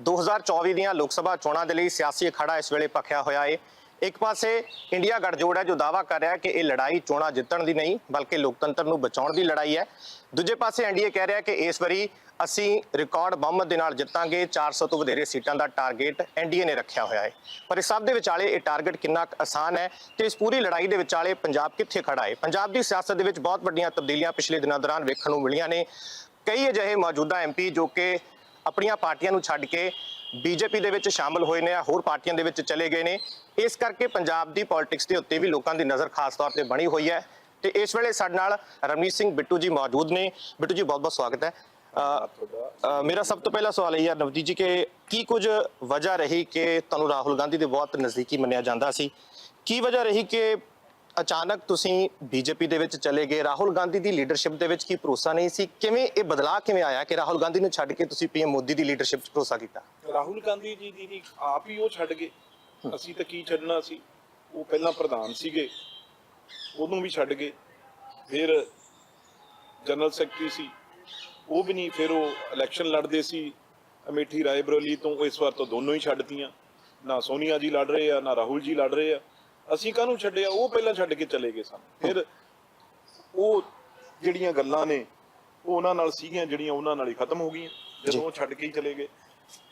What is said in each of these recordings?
2024 ਦੀਆਂ ਲੋਕ ਸਭਾ ਚੋਣਾਂ ਦੇ ਲਈ ਸਿਆਸੀ ਅਖਾੜਾ ਇਸ ਵੇਲੇ ਭਖਿਆ ਹੋਇਆ ਹੈ ਇੱਕ ਪਾਸੇ ਇੰਡੀਆ ਗੱਠਜੋੜ ਹੈ ਜੋ ਦਾਵਾ ਕਰ ਰਿਹਾ ਹੈ ਕਿ ਇਹ ਲੜਾਈ ਚੋਣਾਂ ਜਿੱਤਣ ਦੀ ਨਹੀਂ, ਬਲਕਿ ਲੋਕਤੰਤਰ ਨੂੰ ਬਚਾਉਣ ਦੀ ਲੜਾਈ ਹੈ। ਦੂਜੇ ਪਾਸੇ ਐਨਡੀਏ ਕਹਿ ਰਿਹਾ ਕਿ ਇਸ ਵਾਰੀ ਅਸੀਂ ਰਿਕਾਰਡ ਬਹੁਮਤ ਦੇ ਨਾਲ ਜਿੱਤਾਂਗੇ 400 ਤੋਂ ਵਧੇਰੇ ਸੀਟਾਂ ਦਾ ਟਾਰਗੇਟ ਐਨਡੀਏ ਨੇ ਰੱਖਿਆ ਹੋਇਆ ਹੈ ਪਰ ਇਸ ਸਭ ਦੇ ਵਿਚਾਲੇ ਇਹ ਟਾਰਗੇਟ ਕਿੰਨਾ ਕੁ ਆਸਾਨ ਹੈ ਤੇ ਇਸ ਪੂਰੀ ਲੜਾਈ ਦੇ ਵਿਚਾਲੇ ਪੰਜਾਬ ਕਿੱਥੇ ਖੜਾ ਹੈ ਪੰਜਾਬ ਦੀ ਸਿਆਸਤ ਦੇ ਵਿੱਚ ਬਹੁਤ ਵੱਡੀਆਂ ਤਬਦੀਲੀਆਂ ਪਿਛਲੇ ਦਿਨਾਂ ਦੌਰਾਨ ਵੇਖਣ ਨੂੰ ਮਿਲੀਆਂ ਨੇ। ਕਈ ਅਜਿਹੇ ਮੌਜੂਦਾ ਐਮਪੀ ਜੋ ਕਿ ਆਪਣੀਆਂ ਪਾਰਟੀਆਂ ਨੂੰ ਛੱਡ ਕੇ ਬੀਜੇਪੀ ਦੇ ਵਿੱਚ ਸ਼ਾਮਲ ਹੋਏ ਨੇ ਜਾਂ ਹੋਰ ਪਾਰਟੀਆਂ ਦੇ ਵਿੱਚ ਚਲੇ ਗਏ ਨੇ। ਇਸ ਕਰਕੇ ਪੰਜਾਬ ਦੀ ਪੋਲਿਟਿਕਸ ਦੇ ਉੱਤੇ ਵੀ ਲੋਕਾਂ ਦੀ ਨਜ਼ਰ ਖਾਸ ਤੌਰ ਤੇ ਬਣੀ ਹੋਈ ਹੈ। ਤੇ ਇਸ ਵੇਲੇ ਸਾਡੇ ਨਾਲ ਰਮਨੀਤ ਸਿੰਘ ਬਿੱਟੂ ਜੀ ਮੌਜੂਦ ਨੇ। ਬਿੱਟੂ ਜੀ ਬਹੁਤ ਬਹੁਤ ਸਵਾਗਤ ਹੈ। ਮੇਰਾ ਸਭ ਤੋਂ ਪਹਿਲਾ ਸਵਾਲ ਇਹ ਹੈ ਨਵਜੀਤ ਜੀ, ਕਿ ਕੀ ਕੁਝ ਵਜ੍ਹਾ ਰਹੀ ਕਿ ਤੁਹਾਨੂੰ ਰਾਹੁਲ ਗਾਂਧੀ ਦੇ ਬਹੁਤ ਨਜ਼ਦੀਕੀ ਮੰਨਿਆ ਜਾਂਦਾ ਸੀ? ਕੀ ਵਜ੍ਹਾ ਰਹੀ ਕਿ ਅਚਾਨਕ ਤੁਸੀਂ ਬੀਜੇਪੀ ਦੇ ਵਿੱਚ ਚਲੇ ਗਏ ਰਾਹੁਲ ਗਾਂਧੀ ਦੀ ਲੀਡਰਸ਼ਿਪ ਦੇ ਵਿੱਚ ਕੀ ਭਰੋਸਾ ਨਹੀਂ ਸੀ? ਕਿਵੇਂ ਇਹ ਬਦਲਾਅ ਕਿਵੇਂ ਆਇਆ ਕਿ ਰਾਹੁਲ ਗਾਂਧੀ ਨੂੰ ਛੱਡ ਕੇ ਤੁਸੀਂ ਪੀਐਮ ਮੋਦੀ ਦੀ ਲੀਡਰਸ਼ਿਪ 'ਚ ਭਰੋਸਾ ਕੀਤਾ? ਰਾਹੁਲ ਗਾਂਧੀ ਜੀ ਦੀ ਆਪ ਹੀ ਉਹ ਛੱਡ ਗਏ। ਅਸੀਂ ਤਾਂ ਕੀ ਛੱਡਣਾ ਸੀ? ਉਹ ਪਹਿਲਾਂ ਪ੍ਰਧਾਨ ਸੀਗੇ ਉਹਨੂੰ ਵੀ ਛੱਡ ਗਏ। ਫਿਰ ਜਨਰਲ ਸੈਕਟਰੀ ਸੀ ਉਹ ਵੀ ਨਹੀਂ ਫਿਰ ਉਹ ਇਲੈਕਸ਼ਨ ਲੜਦੇ ਸੀ। ਅਮੇਠੀ ਰਾਏ ਬਰੋਲੀ ਤੋਂ ਇਸ ਵਾਰ ਤਾਂ ਦੋਨੋਂ ਹੀ ਛੱਡਤੀਆਂ ਨਾ ਸੋਨੀਆ ਜੀ ਲੜ ਰਹੇ ਆ ਨਾ ਰਾਹੁਲ ਜੀ ਲੜ ਰਹੇ ਆ। ਅਸੀਂ ਕਾਹਨੂੰ ਛੱਡਿਆ? ਉਹ ਪਹਿਲਾਂ ਛੱਡ ਕੇ ਚਲੇ ਗਏ ਸਨ। ਫਿਰ ਉਹ ਜਿਹੜੀਆਂ ਗੱਲਾਂ ਨੇ ਉਹ ਉਹਨਾਂ ਨਾਲ ਸੀਗੀਆਂ ਜਿਹੜੀਆਂ ਉਹਨਾਂ ਨਾਲ ਹੀ ਖਤਮ ਹੋ ਗਈਆਂ। ਜਦੋਂ ਉਹ ਛੱਡ ਕੇ ਹੀ ਚਲੇ ਗਏ।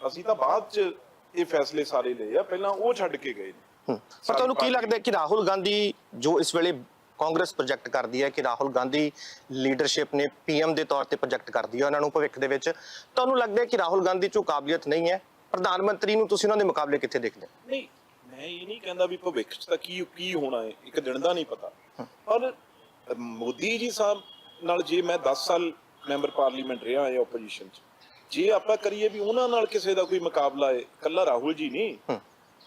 ਅਸੀਂ ਤਾਂ ਬਾਅਦ ਚ ਇਹ ਫੈਸਲੇ ਸਾਰੇ ਲਏ ਆ। ਪਹਿਲਾਂ ਉਹ ਛੱਡ ਕੇ ਗਏ ਨੇ। ਪਰ ਤੁਹਾਨੂੰ ਕੀ ਲੱਗਦਾ ਕਿ ਰਾਹੁਲ ਗਾਂਧੀ ਜੋ ਇਸ ਵੇਲੇ ਕਾਂਗਰਸ ਪ੍ਰੋਜੈਕਟ ਕਰਦੀ ਹੈ ਕਿ ਰਾਹੁਲ ਗਾਂਧੀ ਲੀਡਰਸ਼ਿਪ ਨੇ ਪੀਐਮ ਦੇ ਤੌਰ ਤੇ ਪ੍ਰੋਜੈਕਟ ਕਰਦੀ ਹੈ ਉਹਨਾਂ ਨੂੰ ਭਵਿੱਖ ਦੇ ਵਿੱਚ ਤੁਹਾਨੂੰ ਲੱਗਦਾ ਕਿ ਰਾਹੁਲ ਗਾਂਧੀ 'ਚ ਕਾਬਲੀਅਤ ਨਹੀਂ ਹੈ? ਪ੍ਰਧਾਨ ਮੰਤਰੀ ਨੂੰ ਤੁਸੀਂ ਉਹਨਾਂ ਦੇ ਮੁਕਾਬਲੇ ਕਿੱਥੇ ਦੇਖਦੇ ਨਹੀਂ ਮੈਂ ਇਹ ਨਹੀਂ ਕਹਿੰਦਾ ਵੀ ਭਵਿੱਖ ਚ ਤਾਂ ਕੀ ਕੀ ਹੋਣਾ ਹੈ ਇੱਕ ਦਿਨ ਦਾ ਨਹੀਂ ਪਤਾ ਪਰ ਮੋਦੀ ਜੀ ਸਾਹਿਬ ਨਾਲ ਜੇ ਮੈਂ 10 ਸਾਲ ਮੈਂਬਰ ਪਾਰਲੀਮੈਂਟ ਰਿਹਾ ਹਾਂ ਆਪੋਜੀਸ਼ਨ ਚ ਜੇ ਆਪਾਂ ਕਰੀਏ ਵੀ ਉਹਨਾਂ ਨਾਲ ਕਿਸੇ ਦਾ ਕੋਈ ਮੁਕਾਬਲਾ ਹੈ ਕੱਲਾ ਰਾਹੁਲ ਜੀ ਨਹੀਂ।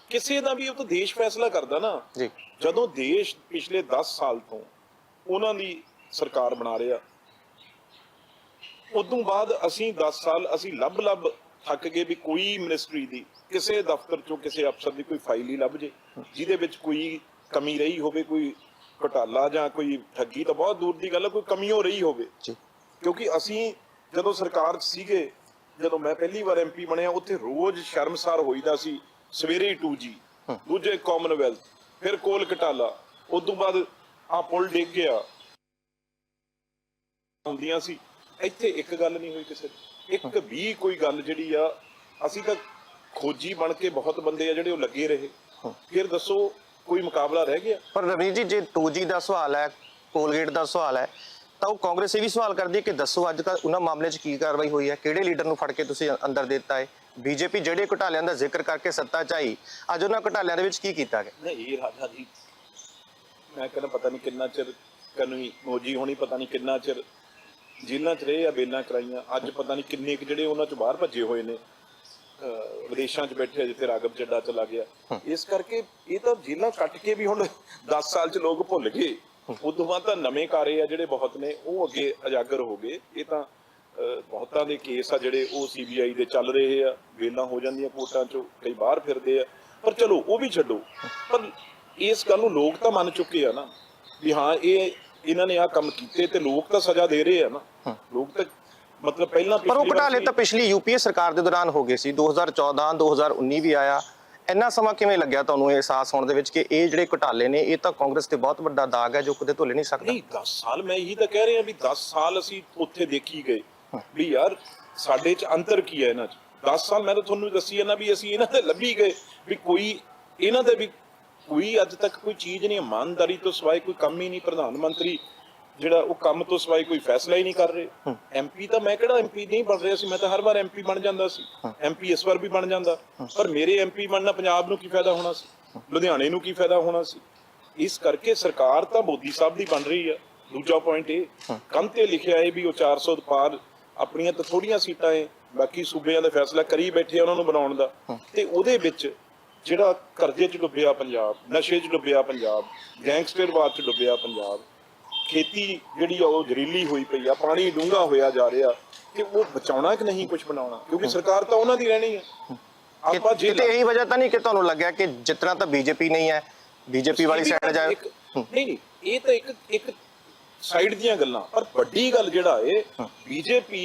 ਕਿਸੇ ਦਾ ਵੀ ਉਹ ਤਾਂ ਦੇਸ਼ ਫੈਸਲਾ ਕਰਦਾ ਨਾ ਜੀ ਜਦੋਂ ਦੇਸ਼ ਪਿਛਲੇ 10 ਸਾਲ ਤੋਂ ਉਹਨਾਂ ਦੀ ਸਰਕਾਰ ਬਣਾ ਰਿਹਾ ਉਦੋਂ ਬਾਅਦ ਅਸੀਂ 10 ਸਾਲ ਅਸੀਂ ਲੱਭ ਲੱਭ ਥੱਕ ਗਏ ਵੀ ਕੋਈ ਮਿਨਿਸਟਰੀ ਦੀ ਕਿਸੇ ਦਫ਼ਤਰ ਚੋਂ ਕਿਸੇ ਅਫਸਰ ਦੀ ਕੋਈ ਫਾਈਲ ਹੀ ਲੱਭ ਜੇ ਜਿਹਦੇ ਵਿੱਚ ਕੋਈ ਕਮੀ ਰਹੀ ਹੋਵੇ ਕੋਈ ਘੁਟਾਲਾ ਜਾਂ ਕੋਈ ਠੱਗੀ ਤਾਂ ਬਹੁਤ ਦੂਰ ਦੀ ਗੱਲ ਹੈ ਕੋਈ ਕਮੀ ਹੋ ਰਹੀ ਹੋਵੇ। ਕਿਉਂਕਿ ਅਸੀਂ ਜਦੋਂ ਸਰਕਾਰ 'ਚ ਸੀਗੇ ਜਦੋਂ ਮੈਂ ਪਹਿਲੀ ਵਾਰ ਐਮਪੀ ਬਣਿਆ ਉੱਥੇ ਰੋਜ਼ ਸ਼ਰਮਸਾਰ ਹੋਈਦਾ ਸੀ ਸਵੇਰੇ ਹੀ 2G ਦੂਜੇ ਕਾਮਨਵੈਲਥ ਫਿਰ ਕੋਲ ਘਟਾਲਾ ਉਸ ਤੋਂ ਬਾਅਦ ਆ ਪੁਲ ਡਿੱਗ ਗਿਆ। ਹੁੰਦੀਆਂ ਸੀ। ਇੱਥੇ ਇੱਕ ਗੱਲ ਨਹੀਂ ਹੋਈ ਕਿਸੇ ਦੀ। ਇੱਕ ਵੀ ਕੋਈ ਗੱਲ ਜਿਹੜੀ ਆ ਅਸੀਂ ਤਾਂ ਖੋਜੀ ਬਣ ਕੇ ਬਹੁਤ ਬੰਦੇ ਆ ਜਿਹੜੇ ਉਹ ਲੱਗੇ ਰਹੇ। ਫਿਰ ਦੱਸੋ ਕੋਈ ਮੁਕਾਬਲਾ ਰਹਿ ਗਿਆ? ਪਰ ਰਵਨੀਤ ਜੀ ਜੇ 2G ਦਾ ਸਵਾਲ ਹੈ ਕੋਲਗੇਟ ਦਾ ਸਵਾਲ ਹੈ ਤਾਂ ਉਹ ਕਾਂਗਰਸ ਇਹ ਵੀ ਸਵਾਲ ਕਰਦੀ ਹੈ ਕਿ ਦੱਸੋ ਅੱਜ ਕੱਲ੍ਹ ਉਹਨਾਂ ਮਾਮਲੇ 'ਚ ਕੀ ਕਾਰਵਾਈ ਹੋਈ ਹੈ ਕਿਹੜੇ ਲੀਡਰ ਨੂੰ ਫੜ ਕੇ ਤੁਸੀਂ ਅੰਦਰ ਦਿੱਤਾ ਹੈ? ਬੀਜੇਪੀ ਜਿਹੜੇ ਘੁਟਾਲਿਆਂ ਦਾ ਜ਼ਿਕਰ ਕਰਕੇ ਸੱਤਾ 'ਚ ਆਈ ਅੱਜ ਉਹਨਾਂ ਘੁਟਾਲਿਆਂ ਦੇ ਵਿੱਚ ਕੀ ਕੀਤਾ ਗਿਆ? ਨਹੀਂ ਰਾਜਾ ਜੀ ਮੈਂ ਕਹਿੰਦਾ ਪਤਾ ਨਹੀਂ ਕਿੰਨਾ ਚਿਰ ਕਨਵੀ ਮੋਜੀ ਹੋਣੀ ਪਤਾ ਨਹੀਂ ਕਿੰਨਾ ਚਿਰ ਜੇਲ੍ਹਾਂ 'ਚ ਰਹੇ ਆ ਬੇਲਾਂ ਕਰਾਈਆਂ। ਅੱਜ ਪਤਾ ਨਹੀਂ ਕਿੰਨੇ ਕੁ ਜਿਹੜੇ ਉਹਨਾਂ 'ਚ ਬਾਹਰ ਭੱਜੇ ਹੋਏ ਨੇ। ਅਹ ਵਿਦੇਸ਼ਾਂ 'ਚ ਬੈਠੇ ਆ, ਜਿੱਥੇ ਰਾਗਵ ਚੱਡਾ ਚਲਾ ਗਿਆ। ਇਸ ਕਰਕੇ ਇਹ ਤਾਂ ਜੇਲ੍ਹਾਂ ਕੱਟ ਕੇ ਵੀ ਹੁਣ 10 ਸਾਲ 'ਚ ਲੋਕ ਭੁੱਲ ਗਏ। ਉਦੋਂ ਬਾਅਦ ਤਾਂ ਨਵੇਂ ਕਾਰੇ ਆ ਜਿਹੜੇ ਬਹੁਤ ਨੇ ਉਹ ਅੱਗੇ ਉਜਾਗਰ ਹੋ ਗਏ। ਇਹ ਤਾਂ ਅਹ, ਬਹੁਤਾਂ ਦੇ ਕੇਸ ਆ ਜਿਹੜੇ ਉਹ ਸੀਬੀਆਈ ਦੇ ਚੱਲ ਰਹੇ ਆ। ਵੇਲਾਂ ਹੋ ਜਾਂਦੀਆਂ ਕੋਰਟਾਂ 'ਚੋਂ ਕਈ ਬਾਹਰ ਫਿਰਦੇ ਆ। ਪਰ ਚਲੋ ਉਹ ਵੀ ਛੱਡੋ। ਪਰ ਇਸ ਗੱਲ ਨੂੰ ਲੋਕ ਤਾਂ ਮੰਨ ਚੁੱਕੇ ਆ ਨਾ। ਵੀ ਹਾਂ ਇਹ ਇਹਨਾਂ ਨੇ ਆ ਕੰਮ ਕੀਤੇ ਤੇ ਲੋਕ ਤਾਂ ਸਜ਼ਾ ਦੇ ਰਹੇ ਆ ਨਾ। ਲੋਕ ਤਾਂ ਮਤਲਬ ਪਹਿਲਾਂ ਪਰ ਉਹ ਘੁਟਾਲੇ ਤਾਂ ਪਿਛਲੀ ਯੂਪੀਏ ਸਰਕਾਰ ਦੇ ਦੌਰਾਨ ਹੋ ਗਏ ਸੀ। 2014 2019 ਵੀ ਆਇਆ। ਇੰਨਾ ਸਮਾਂ ਕਿਵੇਂ ਲੱਗਿਆ ਤੁਹਾਨੂੰ ਇਹ ਅਹਿਸਾਸ ਹੋਣ ਦੇ ਵਿੱਚ ਕਿ ਇਹ ਜਿਹੜੇ ਘੁਟਾਲੇ ਨੇ ਇਹ ਤਾਂ ਕਾਂਗਰਸ ਤੇ ਬਹੁਤ ਵੱਡਾ ਦਾਗ ਹੈ ਜੋ ਕਦੇ ਧੁੱਲ ਨਹੀਂ ਸਕਦਾ? ਨਹੀਂ 10 ਸਾਲ ਮੈਂ ਇਹੀ ਤਾਂ ਕਹਿ ਰਿਹਾ ਵੀ 10 ਸਾਲ ਅਸੀਂ ਉੱਥੇ ਦੇਖੀ ਗਏ। ਵੀ ਯਾਰ ਸਾਡੇ ਚ ਅੰਤਰ ਕੀ ਹੈ ਇਹਨਾਂ ਚ? 10 ਸਾਲ ਮੈਂ ਤਾਂ ਤੁਹਾਨੂੰ ਦੱਸੀ ਹੈ ਨਾ ਵੀ ਅਸੀਂ ਇਹਨਾਂ ਦੇ ਲੱਭੀ ਗਏ। ਵੀ ਕੋਈ ਇਹਨਾਂ ਦੇ ਵੀ ਕੋਈ ਅੱਜ ਤੱਕ ਕੋਈ ਚੀਜ਼ ਨਹੀਂ ਇਮਾਨਦਾਰੀ ਤੋਂ ਸਿਵਾਏ ਕੋਈ ਕੰਮ ਹੀ ਨਹੀਂ ਪ੍ਰਧਾਨ ਮੰਤਰੀ ਜਿਹੜਾ ਉਹ ਕੰਮ ਤੋਂ ਸਿਵਾਏ ਕੋਈ ਫੈਸਲਾ ਹੀ ਨਹੀਂ ਕਰ ਰਹੇ। ਐਮਪੀ ਤਾਂ ਮੈਂ ਕਿਹੜਾ ਐਮਪੀ ਨਹੀਂ ਬਣ ਰਿਹਾ ਸੀ ਮੈਂ ਤਾਂ ਹਰ ਵਾਰ ਐਮਪੀ ਬਣ ਜਾਂਦਾ ਸੀ। ਐਮਪੀ ਇਸ ਵਾਰ ਵੀ ਬਣ ਜਾਂਦਾ। ਪਰ ਮੇਰੇ ਐਮਪੀ ਬਣਨਾ ਪੰਜਾਬ ਨੂੰ ਕੀ ਫਾਇਦਾ ਹੋਣਾ ਸੀ? ਲੁਧਿਆਣੇ ਨੂੰ ਕੀ ਫਾਇਦਾ ਹੋਣਾ ਸੀ? ਇਸ ਕਰਕੇ ਸਰਕਾਰ ਤਾਂ ਮੋਦੀ ਸਾਹਿਬ ਦੀ ਬਣ ਰਹੀ ਆ। ਦੂਜਾ ਪੁਆਇੰਟ ਇਹ ਕੰਨ ਤੇ ਲਿਖਿਆ ਹੈ ਵੀ ਉਹ 400 ਤੋਂ ਪਾਰ ਆਪਣੀਆਂ ਤਾਂ ਥੋੜੀਆਂ ਸੀਟਾਂ ਏ ਬਾਕੀ ਸੂਬਿਆਂ ਦਾ ਫੈਸਲਾ ਕਰੀ ਬੈਠੇ ਉਹਨਾਂ ਨੂੰ ਬਣਾਉਣ ਦਾ। ਤੇ ਉਹਦੇ ਵਿੱਚ ਜਿਹੜਾ ਕਰਜ਼ੇ 'ਚ ਡੁੱਬਿਆ ਪੰਜਾਬ ਨਸ਼ੇ 'ਚ ਡੁੱਬਿਆ ਪੰਜਾਬ ਗੈਂਗਸਟਰਵਾਦ 'ਚ ਡੁੱਬਿਆ ਪੰਜਾਬ ਖੇਤੀ ਜਿਹੜੀ ਆ ਉਹ ਜ਼ਰੀਲੀ ਹੋਈ ਪਈ ਆ ਪਾਣੀ ਡੂੰਘਾ ਹੋਇਆ ਜਾ ਰਿਹਾ ਕਿ ਉਹ ਬਚਾਉਣਾ ਕਿ ਨਹੀਂ ਕੁਝ ਬਣਾਉਣਾ? ਕਿਉਂਕਿ ਸਰਕਾਰ ਤਾਂ ਉਹਨਾਂ ਦੀ ਰਹਿਣੀ ਹੈ ਆਪਾਂ ਜੇ ਕਿਤੇ ਇਹੀ ਵਜ੍ਹਾ ਤਾਂ ਨਹੀਂ ਕਿ ਤੁਹਾਨੂੰ ਲੱਗਿਆ ਕਿ ਜਿਤਨਾ ਤਾਂ ਬੀਜੇਪੀ ਨਹੀਂ ਹੈ ਬੀਜੇਪੀ ਵਾਲੀ ਸਾਈਡ ਇੱਕ- ਨਹੀਂ ਨਹੀਂ ਇਹ ਤਾਂ ਇੱਕ ਇੱਕ ਸਾਈਡ ਦੀਆਂ ਗੱਲਾਂ ਪਰ ਵੱਡੀ ਗੱਲ ਜਿਹੜਾ ਏ ਬੀਜੇਪੀ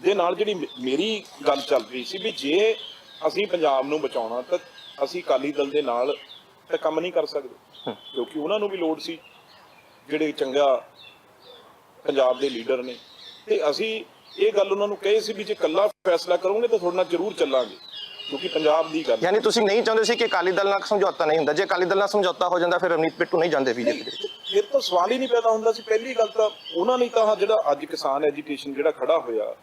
ਦੇ ਨਾਲ ਜਿਹੜੀ ਮੇਰੀ ਗੱਲ ਚੱਲ ਰਹੀ ਸੀ ਵੀ ਜੇ ਅਸੀਂ ਪੰਜਾਬ ਨੂੰ ਬਚਾਉਣਾ ਤਾਂ ਅਸੀਂ ਅਕਾਲੀ ਦਲ ਦੇ ਨਾਲ ਤਾਂ ਕੰਮ ਨਹੀਂ ਕਰ ਸਕਦੇ। ਕਿਉਂਕਿ ਉਹਨਾਂ ਨੂੰ ਵੀ ਲੋੜ ਸੀ ਜਿਹੜੇ ਚੰਗਾ ਪੰਜਾਬ ਦੇ ਲੀਡਰ ਨੇ। ਤੇ ਅਸੀਂ ਇਹ ਗੱਲ ਉਹਨਾਂ ਨੂੰ ਕਹੀ ਸੀ ਵੀ ਜੇ ਕੱਲਾ ਫੈਸਲਾ ਕਰੋਗੇ ਤਾਂ ਤੁਹਾਡੇ ਨਾਲ ਜ਼ਰੂਰ ਚੱਲਾਂਗੇ ਕਿਉਂਕਿ ਪੰਜਾਬ ਦੀ ਗੱਲ ਯਾਨੀ ਤੁਸੀਂ ਨਹੀਂ ਚਾਹੁੰਦੇ ਸੀ ਕਿ ਅਕਾਲੀ ਦਲ ਨਾਲ ਸਮਝੌਤਾ ਨਹੀਂ ਹੁੰਦਾ। ਜੇ ਅਕਾਲੀ ਦਲ ਨਾਲ ਸਮਝੌਤਾ ਹੋ ਜਾਂਦਾ ਫਿਰ ਰਵਨੀਤ ਬਿੱਟੂ ਨਹੀਂ ਜਾਂਦੇ ਬੀਜੇਪੀ ਦੇ ਫਿਰ ਤਾਂ ਸਵਾਲ ਹੀ ਨਹੀਂ ਪੈਦਾ ਹੁੰਦਾ ਸੀ। ਪਹਿਲੀ ਗੱਲ ਤਾਂ ਉਹਨਾਂ ਨੇ ਤਾਂ ਜਿਹੜਾ ਅੱਜ ਕਿਸਾਨ ਐਜੀਟੇਸ਼ਨ ਜਿਹੜਾ ਖੜਾ ਹੋਇਆ।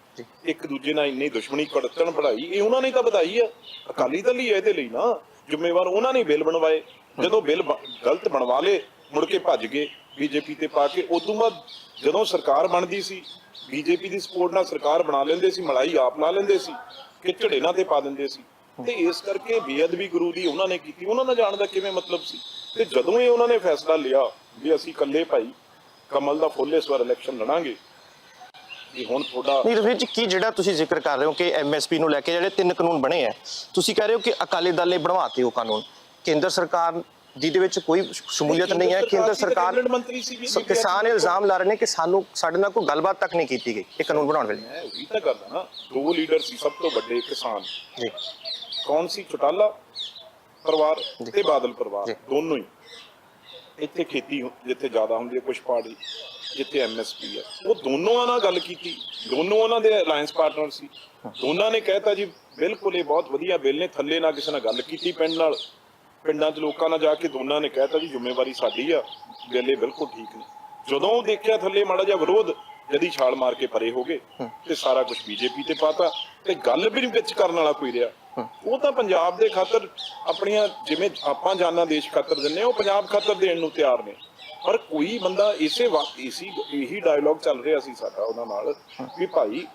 ਇੱਕ ਦੂਜੇ ਨਾਲ ਇੰਨੀ ਦੁਸ਼ਮਣੀ ਕੜਤਣ ਵਧਾਈ ਇਹ ਉਹਨਾਂ ਨੇ ਤਾਂ ਵਧਾਈ ਆ ਅਕਾਲੀ ਦਲ ਹੀ ਹੈ ਇਹਦੇ ਲਈ ਨਾ। ਜ਼ਿੰਮੇਵਾਰ ਉਹਨਾਂ ਨੇ ਬਿੱਲ ਬਣਵਾਏ। ਜਦੋਂ ਬਿੱਲ ਗਲਤ ਬਣਵਾ ਲਏ, ਮੁੜ ਕੇ ਭੱਜ ਗਏ ਬੀਜੇਪੀ ਤੇ ਪਾ ਕੇ। ਉਦੋਂ ਬਾਅਦ ਜਦੋਂ ਸਰਕਾਰ ਬਣਦੀ ਸੀ, ਬੀਜੇਪੀ ਦੀ ਸਪੋਰਟ ਨਾਲ ਸਰਕਾਰ ਬਣਾ ਲੈਂਦੇ ਸੀ, ਮਲਾਈ ਆਪ ਲਾ ਲੈਂਦੇ ਸੀ, ਕਿ ਝੜੇਨਾਂ ਤੇ ਪਾ ਦਿੰਦੇ ਸੀ। ਤੇ ਇਸ ਕਰਕੇ ਬੇਅਦਬੀ ਗੁਰੂ ਦੀ ਉਹਨਾਂ ਨੇ ਕੀਤੀ। ਉਹਨਾਂ ਦਾ ਜਾਣ ਦਾ ਕਿਵੇਂ ਮਤਲਬ ਸੀ? ਤੇ ਜਦੋਂ ਇਹ ਉਹਨਾਂ ਨੇ ਫੈਸਲਾ ਲਿਆ ਵੀ ਅਸੀਂ ਇਕੱਲੇ ਭਾਈ ਕਮਲ ਦਾ ਫੁੱਲ ਇਸ ਵਾਰ ਇਲੈਕਸ਼ਨ ਲੜਾਂਗੇ ਵੀ ਹੁਣ ਤੁਹਾਡਾ ਨਹੀਂ ਜੀ ਕੀ ਜਿਹੜਾ ਤੁਸੀਂ ਜ਼ਿਕਰ ਕਰ ਰਹੇ ਹੋ ਕਿ ਐਮਐਸਪੀ ਨੂੰ ਲੈ ਕੇ ਜਿਹੜੇ ਤਿੰਨ ਕਾਨੂੰਨ ਬਣੇ ਆ ਤੁਸੀਂ ਕਹਿ ਰਹੇ ਹੋ ਕਿ ਅਕਾਲੀ ਦਲ ਨੇ ਬਣਵਾਤੇ ਉਹ ਕਾਨੂੰਨ। ਕੇਂਦਰ ਸਰਕਾਰ ਜਿਹਦੇ ਵਿੱਚ ਕੋਈ ਸ਼ਮੂਲੀਅਤ ਨਹੀਂ ਹੈ ਕੇਂਦਰ ਸਰਕਾਰ ਕੈਬਨਿਟ ਮੰਤਰੀ ਸੀ ਵੀ ਸ- ਕਿਸਾਨ ਇਲਜ਼ਾਮ ਲਾ ਰਹੇ ਨੇ ਕਿ ਸਾਨੂੰ ਸਾਡੇ ਨਾਲ ਕੋਈ ਗੱਲਬਾਤ ਤੱਕ ਨਹੀਂ ਕੀਤੀ ਗਈ ਇਹ ਕਾਨੂੰਨ ਬਣਾਉਣ ਵੇਲੇ। ਮੈਂ ਉਹੀ ਤਾਂ ਕਰਦਾ ਨਾ ਦੋ ਲੀਡਰ ਸੀ ਸਭ ਤੋਂ ਵੱਡੇ ਕਿਸਾਨ। ਜੀ। ਕੌਣ ਸੀ? ਚੁਟਾਲਾ ਪਰਿਵਾਰ ਤੇ ਬਾਦਲ ਪਰਿਵਾਰ। ਦੋਨੋਂ ਹੀ। ਇੱਥੇ ਖੇਤੀ ਜਿੱਥੇ ਜ਼ਿਆਦਾ ਹੁੰਦੀ ਹੈ ਕੁਛ ਪਾਰਟੀ ਜਿੱਥੇ ਐਮਐਸਪੀ ਹੈ। ਉਹ ਦੋਨੋਂ ਨਾਲ ਗੱਲ ਕੀਤੀ। ਦੋਨੋਂ ਉਹਨਾਂ ਦੇ ਅਲਾਈਅੰਸ ਪਾਰਟਨਰ ਸੀ। ਦੋਨਾਂ ਨੇ ਕਹਿਤਾ ਜੀ ਬਿਲਕੁਲ ਇਹ ਬਹੁਤ ਵਧੀਆ ਬਿੱਲ ਨੇ ਥੱਲੇ ਨਾ ਕਿਸੇ ਨਾਲ ਗੱਲ ਕੀਤੀ ਪਿੰਡ ਨਾਲ। ਪਿੰਡਾਂ 'ਚ ਲੋਕਾਂ ਨਾਲ ਜਾ ਕੇ ਦੋਨਾਂ ਨੇ ਕਹਿਤਾ ਜੀ ਜ਼ਿੰਮੇਵਾਰੀ ਸਾਡੀ ਆ ਬਿੱਲ ਇਹ ਬਿਲਕੁਲ ਠੀਕ ਨੇ। ਜਦੋਂ ਦੇਖਿਆ ਥੱਲੇ ਮਾੜਾ ਜਿਹਾ ਵਿਰੋਧ ਜਦੀ ਛਾਲ ਮਾਰ ਕੇ ਪਰੇ ਹੋ ਗਏ ਤੇ ਸਾਰਾ ਕੁਝ ਬੀਜੇਪੀ ਤੇ ਪਾਤਾ ਤੇ ਗੱਲ ਵੀ ਨਹੀਂ ਵਿੱਚ ਕਰਨ ਵਾਲਾ ਕੋਈ ਰਿਹਾ। ਉਹ ਤਾਂ ਪੰਜਾਬ ਦੇ ਖਾਤਰ ਆਪਣੀਆਂ ਜਿਵੇਂ ਆਪਾਂ ਜਾਨਾਂ ਦੇਸ਼ ਖਾਤਰ ਦਿੰਨੇ ਆ, ਉਹ ਪੰਜਾਬ ਖਾਤਰ ਦੇਣ ਨੂੰ ਤਿਆਰ ਨੇ। ਪਰ ਕੋਈ ਬੰਦਾ ਇਸੇ ਵਕਤ ਇਸੀ, ਇਹੀ ਡਾਇਲੌਗ ਚੱਲ ਰਿਹਾ ਸੀ ਸਾਡਾ ਉਹਨਾਂ ਨਾਲ ਵੀ ਭਾਈ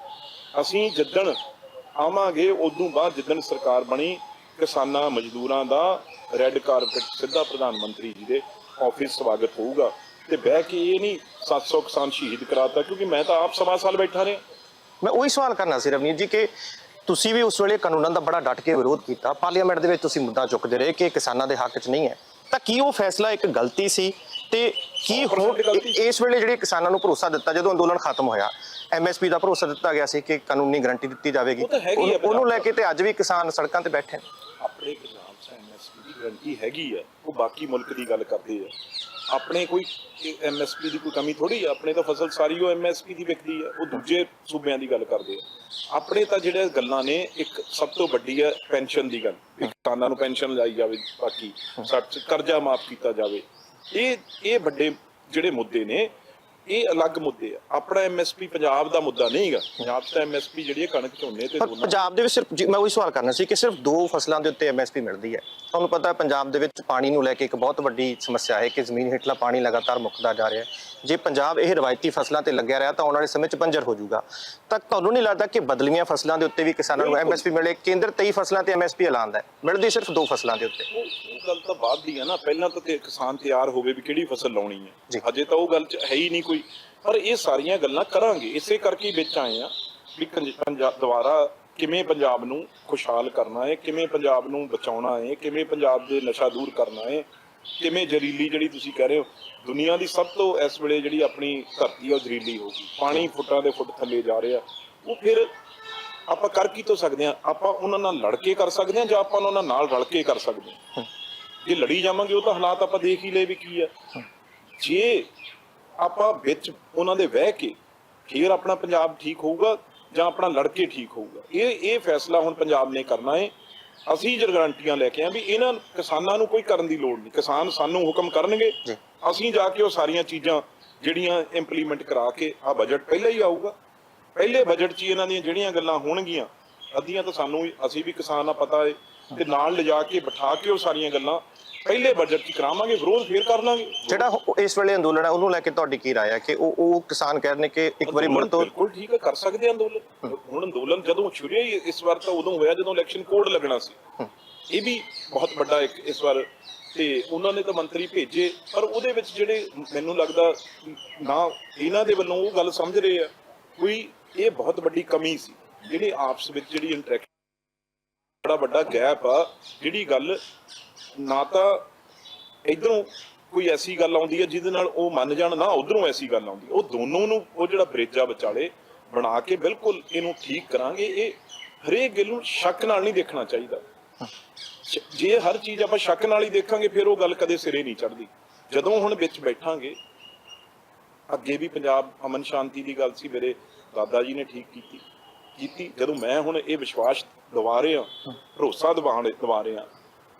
ਅਸੀਂ ਜਿੱਦਣ ਆਵਾਂਗੇ, ਉਦੋਂ ਬਾਅਦ ਜਿੱਦਣ ਸਰਕਾਰ ਬਣੀ, ਕਿਸਾਨਾਂ, ਮਜ਼ਦੂਰਾਂ ਦਾ ਰੈੱਡ ਕਾਰਪਟ ਸਿੱਧਾ ਪ੍ਰਧਾਨ ਮੰਤਰੀ ਜੀ ਦੇ ਆਫਿਸ ਸਵਾਗਤ ਹੋਊਗਾ। ਤੇ ਬਹਿ ਕੇ ਇਹ ਨਹੀਂ 700 ਕਿਸਾਨ ਸ਼ਹੀਦ ਕਰਾਤਾ, ਕਿਉਂਕਿ ਮੈਂ ਤਾਂ ਆਪ ਸਵਾ ਸਾਲ ਬੈਠਾ ਰਿਹਾ। ਮੈਂ ਉਹੀ ਸਵਾਲ ਕਰਨਾ ਸੀ ਰਵਨੀਤ ਜੀ ਕਿ ਤੁਸੀਂ ਵੀ ਉਸ ਵੇਲੇ ਕਾਨੂੰਨਾਂ ਦਾ ਬੜਾ ਡਟ ਕੇ ਵਿਰੋਧ ਕੀਤਾ। ਪਾਰਲੀਮੈਂਟ ਦੇ ਵਿੱਚ ਤੁਸੀਂ ਮੁੱਦਾ ਚੁੱਕਦੇ ਰਹੇ ਕਿ ਕਿਸਾਨਾਂ ਦੇ ਹੱਕ 'ਚ ਨਹੀਂ ਹੈ। ਤਾਂ ਕੀ ਉਹ ਫੈਸਲਾ ਇੱਕ ਗਲਤੀ ਸੀ? ਤੇ ਕੀ 100% ਹੁਣ ਗਲਤੀ ਸੀ। ਇਸ ਵੇਲੇ ਜਿਹੜੇ ਕਿਸਾਨਾਂ ਨੂੰ ਭਰੋਸਾ ਦਿੱਤਾ ਜਦੋਂ ਅੰਦੋਲਨ ਖਤਮ ਹੋਇਆ ਐਮਐਸਪੀ ਦਾ ਭਰੋਸਾ ਦਿੱਤਾ ਗਿਆ ਸੀ ਕਿ ਕਾਨੂੰਨੀ ਗਾਰੰਟੀ ਦਿੱਤੀ ਜਾਵੇਗੀ। ਹੈ ਉਹਨੂੰ- ਲੈ ਕੇ ਤੇ ਅੱਜ ਵੀ ਕਿਸਾਨ ਸੜਕਾਂ ਤੇ ਬੈਠੇ ਨੇ। ਆਪਣੇ ਪੰਜਾਬ 'ਚ ਐਮਐਸਪੀ ਦੀ ਗਰੰਟੀ ਹੈਗੀ ਆ ਉਹ ਬਾਕੀ ਮੁਲਕ ਦੀ ਗੱਲ ਕਰਦੇ ਆ। ਆਪਣੇ ਕੋਈ ਐਮਐਸਪੀ ਦੀ ਕੋਈ ਕਮੀ ਥੋੜੀ ਆ ਆਪਣੇ ਤਾਂ ਫਸਲ ਸਾਰੀ ਉਹ ਐਮਐਸਪੀ ਦੀ ਵਿਕਦੀ ਆ ਉਹ ਦੂਜੇ ਸੂਬਿਆਂ ਦੀ ਗੱਲ ਕਰਦੇ ਆ। ਆਪਣੇ ਤਾਂ ਜਿਹੜੇ ਗੱਲਾਂ ਨੇ ਇੱਕ ਸਭ ਤੋਂ ਵੱਡੀ ਆ ਪੈਨਸ਼ਨ ਦੀ ਗੱਲ ਕਿਸਾਨਾਂ ਨੂੰ ਪੈਨਸ਼ਨ ਲਾਈ ਜਾਵੇ ਬਾਕੀ ਕਰਜ਼ਾ ਮਾਫ ਕੀਤਾ ਜਾਵੇ। ਇਹ ਇਹ ਵੱਡੇ ਜਿਹੜੇ ਮੁੱਦੇ ਨੇ, ਇਹ ਅਲੱਗ ਮੁੱਦੇ ਆ। ਆਪਣਾ ਐਮਐਸਪੀ ਪੰਜਾਬ ਦਾ ਮੁੱਦਾ ਨਹੀਂਗਾ। ਪੰਜਾਬ 'ਚ ਤਾਂ ਐਮਐਸਪੀ ਜਿਹੜੀ ਹੈ ਕਣਕ ਝੋਨੇ ਤੇ ਦੋਨਾਂ ਪੰਜਾਬ ਦੇ ਵਿੱਚ ਸਿਰਫ ਮੈਂ ਉਹੀ ਸਵਾਲ ਕਰਨਾ ਸੀ ਕਿ ਸਿਰਫ ਦੋ ਫਸਲਾਂ ਦੇ ਉੱਤੇ ਐਮਐਸਪੀ ਮਿਲਦੀ ਹੈ। ਤੁਹਾਨੂੰ ਪਤਾ ਹੈ ਪੰਜਾਬ ਦੇ ਵਿੱਚ ਪਾਣੀ ਨੂੰ ਲੈ ਕੇ ਇੱਕ ਬਹੁਤ ਵੱਡੀ ਸਮੱਸਿਆ ਹੈ ਕਿ ਜ਼ਮੀਨ ਹੇਠਲਾ ਪਾਣੀ ਲਗਾਤਾਰ ਮੁੱਕਦਾ ਜਾ ਰਿਹਾ ਹੈ। ਜੇ ਪੰਜਾਬ ਇਹ ਰਵਾਇਤੀ ਫਸਲਾਂ ਤੇ ਲੱਗਿਆ ਰਿਹਾ ਤਾਂ ਆਉਣ ਵਾਲੇ ਸਮੇਂ 'ਚ ਬੰਜਰ ਹੋ ਜਾਊਗਾ। ਤਾਂ ਤੁਹਾਨੂੰ ਨਹੀਂ ਲੱਗਦਾ ਕਿ ਬਦਲਵੀਆਂ ਫਸਲਾਂ ਦੇ ਉੱਤੇ ਵੀ ਕਿਸਾਨਾਂ ਨੂੰ। ਐਮਐਸਪੀ ਮਿਲੇ? ਕੇਂਦਰ 23 ਫਸਲਾਂ ਤੇ ਐਮਐਸਪੀ ਐਲਾਨਦਾ ਹੈ। ਮਿਲਦੀ ਸਿਰਫ ਦੋ ਫਸਲਾਂ ਦੇ ਉੱਤੇ। ਉਹ ਗੱਲ ਤਾਂ ਬਾਅਦ ਦੀ ਹੈ ਨਾ। ਪਹਿਲਾਂ ਤਾਂ ਤੇ ਕਿਸਾਨ ਤਿਆਰ ਹੋਵੇ ਵੀ ਕਿਹੜੀ ਫਸਲ ਲਾਉਣੀ। ਹੈ। ਹਜੇ ਤਾਂ ਉਹ ਗੱਲ ਚ ਹੈ ਹੀ ਨਹੀਂ ਕੋਈ। ਪਰ ਇਹ ਸਾਰੀਆਂ ਗੱਲਾਂ ਕਰਾਂਗੇ। ਇਸੇ ਕਰਕੇ ਵਿੱਚ ਆਏ ਆ ਵੀ ਪੰਜਾਬ ਦੁਆਰਾ ਕਿਵੇਂ ਪੰਜਾਬ ਨੂੰ ਖੁਸ਼ਹਾਲ ਕਰਨਾ ਹੈ ਕਿਵੇਂ ਪੰਜਾਬ ਨੂੰ ਬਚਾਉਣਾ ਹੈ ਕਿਵੇਂ ਪੰਜਾਬ ਦੇ ਨਸ਼ਾ ਦੂਰ ਕਰਨਾ ਹੈ ਕਿਵੇਂ ਜ਼ਰੀਲੀ ਜਿਹੜੀ ਤੁਸੀਂ ਕਹਿ ਰਹੇ ਹੋ? ਦੁਨੀਆ ਦੀ ਸਭ ਤੋਂ ਇਸ ਵੇਲੇ ਜਿਹੜੀ ਆਪਣੀ ਧਰਤੀ ਆ ਉਹ ਜ਼ਰੀਲੀ ਹੋ ਗਈ। ਪਾਣੀ ਫੁੱਟਾਂ ਦੇ ਫੁੱਟ ਥੱਲੇ ਜਾ ਰਿਹਾ। ਉਹ ਫਿਰ ਆਪਾਂ ਕਰ ਕੀ ਤੋਂ ਸਕਦੇ ਹਾਂ ਆਪਾਂ ਉਹਨਾਂ ਨਾਲ ਲੜ ਕੇ ਕਰ ਸਕਦੇ ਹਾਂ ਜਾਂ ਆਪਾਂ ਉਹਨਾਂ ਨਾਲ ਰਲ ਕੇ ਕਰ ਸਕਦੇ ਹਾਂ। ਜੇ ਲੜੀ ਜਾਵਾਂਗੇ ਉਹ ਤਾਂ ਹਾਲਾਤ ਆਪਾਂ ਦੇਖ ਹੀ ਲਏ ਵੀ ਕੀ ਆ। ਜੇ ਆਪਾਂ ਵਿੱਚ ਉਹਨਾਂ ਦੇ ਵਹਿ ਕੇ ਫਿਰ ਆਪਣਾ ਪੰਜਾਬ ਠੀਕ ਹੋਊਗਾ ਜਾਂ ਆਪਣਾ ਲੜ ਕੇ ਠੀਕ ਹੋਊਗਾ। ਇਹ ਇਹ ਫੈਸਲਾ ਹੁਣ ਪੰਜਾਬ ਨੇ ਕਰਨਾ ਹੈ ਅਸੀਂ ਜਰ ਗਾਰੰਟੀਆਂ ਲੈ ਕੇ ਆ ਵੀ ਇਹਨਾਂ ਕਿਸਾਨਾਂ ਨੂੰ ਕੋਈ ਕਰਨ ਦੀ ਲੋੜ ਨਹੀਂ। ਕਿਸਾਨ ਸਾਨੂੰ ਹੁਕਮ ਕਰਨਗੇ। ਅਸੀਂ ਜਾ ਕੇ ਉਹ ਸਾਰੀਆਂ ਚੀਜ਼ਾਂ ਜਿਹੜੀਆਂ ਇੰਪਲੀਮੈਂਟ ਕਰਾ ਕੇ ਆ ਬਜਟ ਪਹਿਲਾਂ ਹੀ ਆਊਗਾ। ਪਹਿਲੇ ਬਜਟ 'ਚ ਹੀ ਇਹਨਾਂ ਦੀਆਂ ਜਿਹੜੀਆਂ ਗੱਲਾਂ ਹੋਣਗੀਆਂ ਅੱਧੀਆਂ ਤਾਂ ਸਾਨੂੰ ਅਸੀਂ ਵੀ ਕਿਸਾਨ ਆ ਪਤਾ ਹੈ। ਤੇ ਨਾਲ ਲਿਜਾ ਕੇ ਬਿਠਾ ਕੇ ਉਹ ਸਾਰੀਆਂ ਗੱਲਾਂ ਪਹਿਲੇ ਬਜਟ 'ਚ ਕਰਾਵਾਂਗੇ ਵਿਰੋਧ ਫੇਰ ਕਰ ਲਾਂਗੇ। ਜਿਹੜਾ ਉਹ- ਇਸ ਵੇਲੇ ਅੰਦੋਲਨ ਹੈ ਉਹਨੂੰ ਲੈ ਕੇ ਤੁਹਾਡੀ ਕੀ ਰਾਏ ਹੈ ਕਿ ਉਹ ਉਹ ਕਿਸਾਨ ਕਹਿ ਰਹੇ ਨੇ ਕਿ ਇੱਕ ਵਾਰੀ ਮੁੜ ਅੰਦੋਲਨ ਤੋਂ ਬਿਲਕੁਲ ਠੀਕ ਹੈ ਕਰ ਸਕਦੇ ਆ ਅੰਦੋਲਨ। ਹੁਣ ਅੰਦੋਲਨ ਜਦੋਂ ਸ਼ੁਰੂ ਹੀ ਇਸ ਵਾਰ ਤਾਂ ਉਦੋਂ ਹੋਇਆ ਜਦੋਂ ਇਲੈਕਸ਼ਨ ਕੋਡ ਲੱਗਣਾ ਸੀ। ਇਹ ਵੀ ਬਹੁਤ ਵੱਡਾ ਇੱਕ ਇਸ ਵਾਰ। ਤੇ ਉਹਨਾਂ ਨੇ ਤਾਂ ਮੰਤਰੀ ਭੇਜੇ ਪਰ ਉਹਦੇ ਵਿੱਚ ਜਿਹੜੇ ਮੈਨੂੰ ਲੱਗਦਾ ਨਾ ਇਹਨਾਂ ਦੇ ਵੱਲੋਂ ਉਹ ਗੱਲ ਸਮਝ ਰਹੇ ਆ ਕੋਈ ਇਹ ਬਹੁਤ ਵੱਡੀ ਕਮੀ ਸੀ। ਜਿਹੜੀ ਆਪਸ ਵਿੱਚ ਜਿਹੜੀ ਇੰਟਰੈਕਸ਼ਨ ਬੜਾ ਵੱਡਾ ਗੈਪ ਆ ਜਿਹੜੀ ਗੱਲ ਨਾ ਤਾਂ ਇਧਰੋਂ ਕੋਈ ਐਸੀ ਗੱਲ ਆਉਂਦੀ ਹੈ ਜਿਹਦੇ ਨਾਲ ਉਹ ਮੰਨ ਜਾਣ, ਨਾ ਉਧਰੋਂ ਐਸੀ ਗੱਲ ਆਉਂਦੀ। ਉਹ ਦੋਨੋਂ ਨੂੰ ਉਹ ਜਿਹੜਾ ਬ੍ਰਿਜ ਆ ਵਿਚਾਲੇ ਬਣਾ ਕੇ ਬਿਲਕੁਲ ਇਹਨੂੰ ਠੀਕ ਕਰਾਂਗੇ, ਇਹ ਹਰੇਕ ਗੱਲ ਨੂੰ ਸ਼ੱਕ ਨਾਲ ਨਹੀਂ ਦੇਖਣਾ ਚਾਹੀਦਾ। ਜੇ ਹਰ ਚੀਜ਼ ਆਪਾਂ ਸ਼ੱਕ ਨਾਲ ਹੀ ਦੇਖਾਂਗੇ, ਫਿਰ ਉਹ ਗੱਲ ਕਦੇ ਸਿਰੇ ਨਹੀਂ ਚੜਦੀ ਜਦੋਂ ਹੁਣ ਵਿੱਚ ਬੈਠਾਂਗੇ, ਅੱਗੇ ਵੀ ਪੰਜਾਬ ਅਮਨ ਸ਼ਾਂਤੀ ਦੀ ਗੱਲ ਸੀ, ਮੇਰੇ ਦਾਦਾ ਜੀ ਨੇ ਠੀਕ ਕੀਤੀ। ਕੀਤੀ। ਜਦੋਂ ਮੈਂ ਹੁਣ ਇਹ ਵਿਸ਼ਵਾਸ ਦਿਵਾ ਰਿਹਾ, ਭਰੋਸਾ ਦਿਵਾਉਣ ਦਿਵਾ ਰਿਹਾ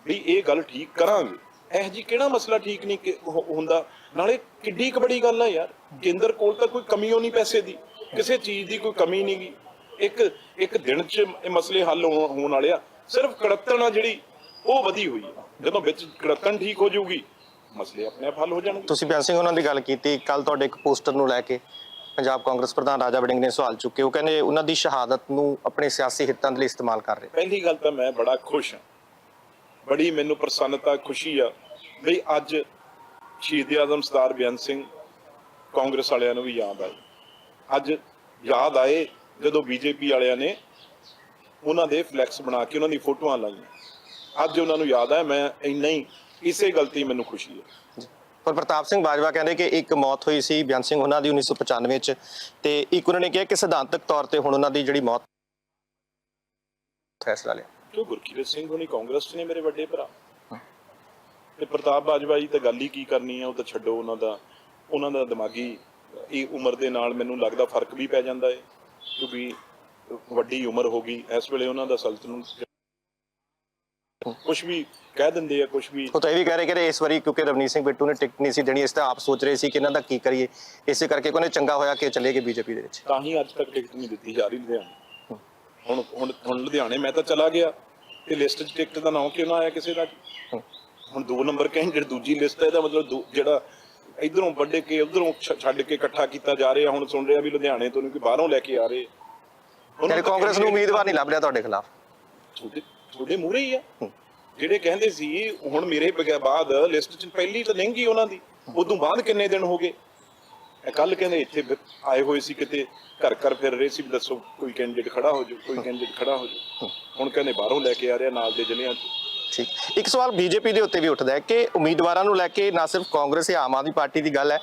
ਵੀ ਇਹ ਗੱਲ ਠੀਕ ਕਰਾਂਗੇ। ਇਹ ਜੀ ਕਿਹੜਾ ਮਸਲਾ ਠੀਕ ਨਹੀਂ ਹੁੰਦਾ? ਨਾਲੇ ਕਿੱਡੀ ਕੁ ਬੜੀ ਗੱਲ ਆ ਯਾਰ। ਕੇਂਦਰ ਕੋਲ ਤਾਂ ਕੋਈ ਕਮੀ ਹੋ ਨਹੀਂ ਪੈਸੇ ਦੀ। ਕਿਸੇ ਚੀਜ਼ ਦੀ ਕੋਈ ਕਮੀ ਨਹੀਂ ਗੀ। ਇੱਕ ਇੱਕ ਦਿਨ 'ਚ ਇਹ ਮਸਲੇ ਹੱਲ ਹੋਣ ਹੋਣ ਵਾਲੇ ਆ। ਸਿਰਫ ਕੜਤਣ ਆ ਜਿਹੜੀ ਉਹ ਵਧੀ ਹੋਈ ਆ। ਜਦੋਂ ਵਿੱਚ ਕੜਤਣ ਠੀਕ ਹੋ ਜਾਊਗੀ ਮਸਲੇ ਆਪਣੇ ਆਪ ਹੱਲ ਹੋ ਜਾਣਗੇ। ਤੁਸੀਂ ਬਿਆਨ ਸਿੰਘ ਉਹਨਾਂ ਦੀ ਗੱਲ ਕੀਤੀ। ਕੱਲ ਤੁਹਾਡੇ ਇੱਕ ਪੋਸਟਰ ਨੂੰ ਲੈ ਕੇ ਪੰਜਾਬ ਕਾਂਗਰਸ ਪ੍ਰਧਾਨ ਰਾਜਾ ਵੜਿੰਗ ਨੇ ਸਵਾਲ ਚੁੱਕੇ। ਉਹ ਕਹਿੰਦੇ ਉਹਨਾਂ ਦੀ ਸ਼ਹਾਦਤ ਨੂੰ ਆਪਣੇ ਸਿਆਸੀ ਹਿੱਤਾਂ ਦੇ ਲਈ ਇਸਤੇਮਾਲ ਕਰ ਰਹੇ ਪਹਿਲੀ ਗੱਲ ਤਾਂ ਮੈਂ ਬੜਾ ਖੁਸ਼ ਹਾਂ। ਬੜੀ ਮੈਨੂੰ ਪ੍ਰਸੰਨਤਾ, ਖੁਸ਼ੀ ਆ ਬਈ ਅੱਜ ਸ਼ਹੀਦ ਆਜ਼ਮ ਸਰਦਾਰ ਬੇਅੰਤ ਸਿੰਘ ਕਾਂਗਰਸ ਵਾਲਿਆਂ ਨੂੰ ਵੀ ਯਾਦ ਆਏ। ਅੱਜ ਯਾਦ ਆਏ ਜਦੋਂ ਬੀਜੇਪੀ ਵਾਲਿਆਂ ਨੇ ਉਹਨਾਂ ਦੇ ਫਲੈਕਸ ਬਣਾ ਕੇ ਉਹਨਾਂ ਦੀ ਫੋਟੋਆਂ ਲਾਈਆਂ। ਅੱਜ ਉਹਨਾਂ ਨੂੰ ਯਾਦ ਆ ਮੈਂ ਇੰਨਾ ਹੀ, ਇਸੇ ਗਲਤੀ ਮੈਨੂੰ ਖੁਸ਼ੀ ਹੈ। ਪਰ ਪ੍ਰਤਾਪ ਸਿੰਘ ਬਾਜਵਾ ਕਹਿੰਦੇ ਕਿ ਇੱਕ ਮੌਤ ਹੋਈ ਸੀ ਬਿਆਨ ਸਿੰਘ, ਉਹਨਾਂ ਦੀ 1995 ਚ ਤੇ ਇੱਕ ਉਹਨਾਂ ਨੇ ਕਿਹਾ ਕਿ ਸਿਧਾਂਤਕ ਤੌਰ ਤੇ ਹੁਣ ਉਹਨਾਂ ਦੀ ਜਿਹੜੀ ਮੌਤ, ਫੈਸਲਾ ਲਿਆ। ਕਿਉਂ ਗੁਰਕੀਰਤ ਸਿੰਘ ਹੁਣੀ ਕਾਂਗਰਸ 'ਚ ਨੇ ਮੇਰੇ ਵੱਡੇ ਭਰਾ? ਤੇ ਪ੍ਰਤਾਪ ਬਾਜਵਾ ਜੀ ਤਾਂ ਗੱਲ ਹੀ ਕੀ ਕਰਨੀ ਆ ਉਹ ਤਾਂ ਛੱਡੋ ਉਹਨਾਂ ਦਾ ਉਹਨਾਂ ਦਾ ਦਿਮਾਗੀ ਇਹ ਉਮਰ ਦੇ ਨਾਲ ਮੈਨੂੰ ਲੱਗਦਾ ਫ਼ਰਕ ਵੀ ਪੈ ਜਾਂਦਾ ਹੈ ਕਿਉਂਕਿ ਵੱਡੀ ਉਮਰ ਹੋ ਗਈ ਇਸ ਵੇਲੇ ਉਹਨਾਂ ਦਾ ਸਲਤਨਤ ਕੁਝ ਵੀ ਕਹਿ ਦਿੰਦੇ ਆ ਕੁਝ ਵੀ ਉਹ ਤਾਂ ਇਹ ਵੀ ਕਹਿ ਰਹੇ ਕਿ ਇਸ ਵਾਰੀ ਕਿਉਂਕਿ ਰਵਨੀਤ ਸਿੰਘ ਬਿੱਟੂ ਨੇ ਟਿਕਟ ਨਹੀਂ ਸੀ ਦੇਣੀ ਇਸ ਤਾਂ ਆਪ ਸੋਚ ਰਹੇ ਸੀ ਕਿ ਇਹਨਾਂ ਦਾ ਕੀ ਕਰੀਏ ਇਸੇ ਕਰਕੇ ਕੋਨੇ ਚੰਗਾ ਹੋਇਆ ਕਿ ਚਲੇ ਗਏ ਬੀਜੇਪੀ ਦੇ ਵਿੱਚ। ਤਾਂ ਹੀ ਅੱਜ ਤੱਕ ਟਿਕਟ ਨਹੀਂ ਦਿੱਤੀ ਜਾ ਰਹੀ ਲੁਧਿਆਣੇ। ਹੁਣ ਹੁਣ ਹੁਣ ਲੁਧਿਆਣੇ ਮੈਂ ਤਾਂ ਚਲਾ ਗਿਆ। ਤੇ ਲਿਸਟ 'ਚ ਟਿਕਟ ਦਾ ਨਾਮ ਕਿਉਂ ਨਾ ਆਇਆ ਕਿਸੇ ਦਾ? ਹੁਣ ਦੋ ਨੰਬਰ ਕੈਂਡੀਡੇਟ ਦੂਜੀ ਲਿਸਟ ਹੈ ਇਹਦਾ ਮਤਲਬ ਦੂ- ਜਿਹੜਾ ਇਧਰੋਂ ਵੱਡੇ ਕੇ ਉਧਰੋਂ ਛੱਡ ਕੇ ਇਕੱਠਾ ਕੀਤਾ ਜਾ ਰਿਹਾ ਹੁਣ ਸੁਣ ਰਿਹਾ ਵੀ ਲੁਧਿਆਣੇ ਤੋਂ ਨਹੀਂ ਕਿ ਬਾਹਰੋਂ ਲੈ ਕੇ ਆ ਰਹੇ। ਉਹਨਾਂ ਯਾਨੀ ਕਾਂਗਰਸ ਨੂੰ ਉਮੀਦਵਾਰ ਨਹੀਂ ਲੱਭ ਰਿਹਾ ਤੁਹਾਡੇ ਖਿਲਾਫ। ਤੁਹਾਡੇ ਤੁਹਾਡੇ ਮੂਹਰੇ ਹੀ ਆ। ਜਿਹੜੇ ਕਹਿੰਦੇ ਸੀ ਹੁਣ ਮੇਰੇ ਬਗੈ ਬਾਅਦ ਲਿਸਟ 'ਚ ਪਹਿਲੀ ਤਾਂ ਲੰਘੀ ਉਹਨਾਂ ਦੀ ਉਦੋਂ ਬਾਅਦ ਕਿੰਨੇ ਦਿਨ ਹੋ ਗਏ? ਇਹ ਕੱਲ ਕਹਿੰਦੇ ਇੱਥੇ ਆਏ ਹੋਏ ਸੀ ਕਿਤੇ ਘਰ ਘਰ ਫਿਰ ਰਹੇ ਸੀ ਦੱਸੋ ਕੋਈ ਕੈਂਡੀਡੇਟ ਖੜਾ ਹੋ ਜਾਓ ਕੋਈ ਕੈਂਡੀਡੇਟ ਖੜਾ ਹੋ ਜਾਓ ਹੁਣ ਕਹਿੰਦੇ ਬਾਹਰੋਂ ਲੈ ਕੇ ਆ ਰਿਹਾ ਨਾਲ ਦੇ ਜ਼ਿਲ੍ਹਿਆਂ 'ਚ ਠੀਕ। ਇੱਕ ਸਵਾਲ ਬੀਜੇਪੀ ਦੇ ਉੱਤੇ ਵੀ ਉੱਠਦਾ ਹੈ ਕਿ ਉਮੀਦਵਾਰਾਂ ਨੂੰ ਲੈ ਕੇ ਨਾ ਸਿਰਫ ਕਾਂਗਰਸ ਜਾਂ ਆਮ ਆਦਮੀ ਪਾਰਟੀ ਦੀ ਗੱਲ ਹੈ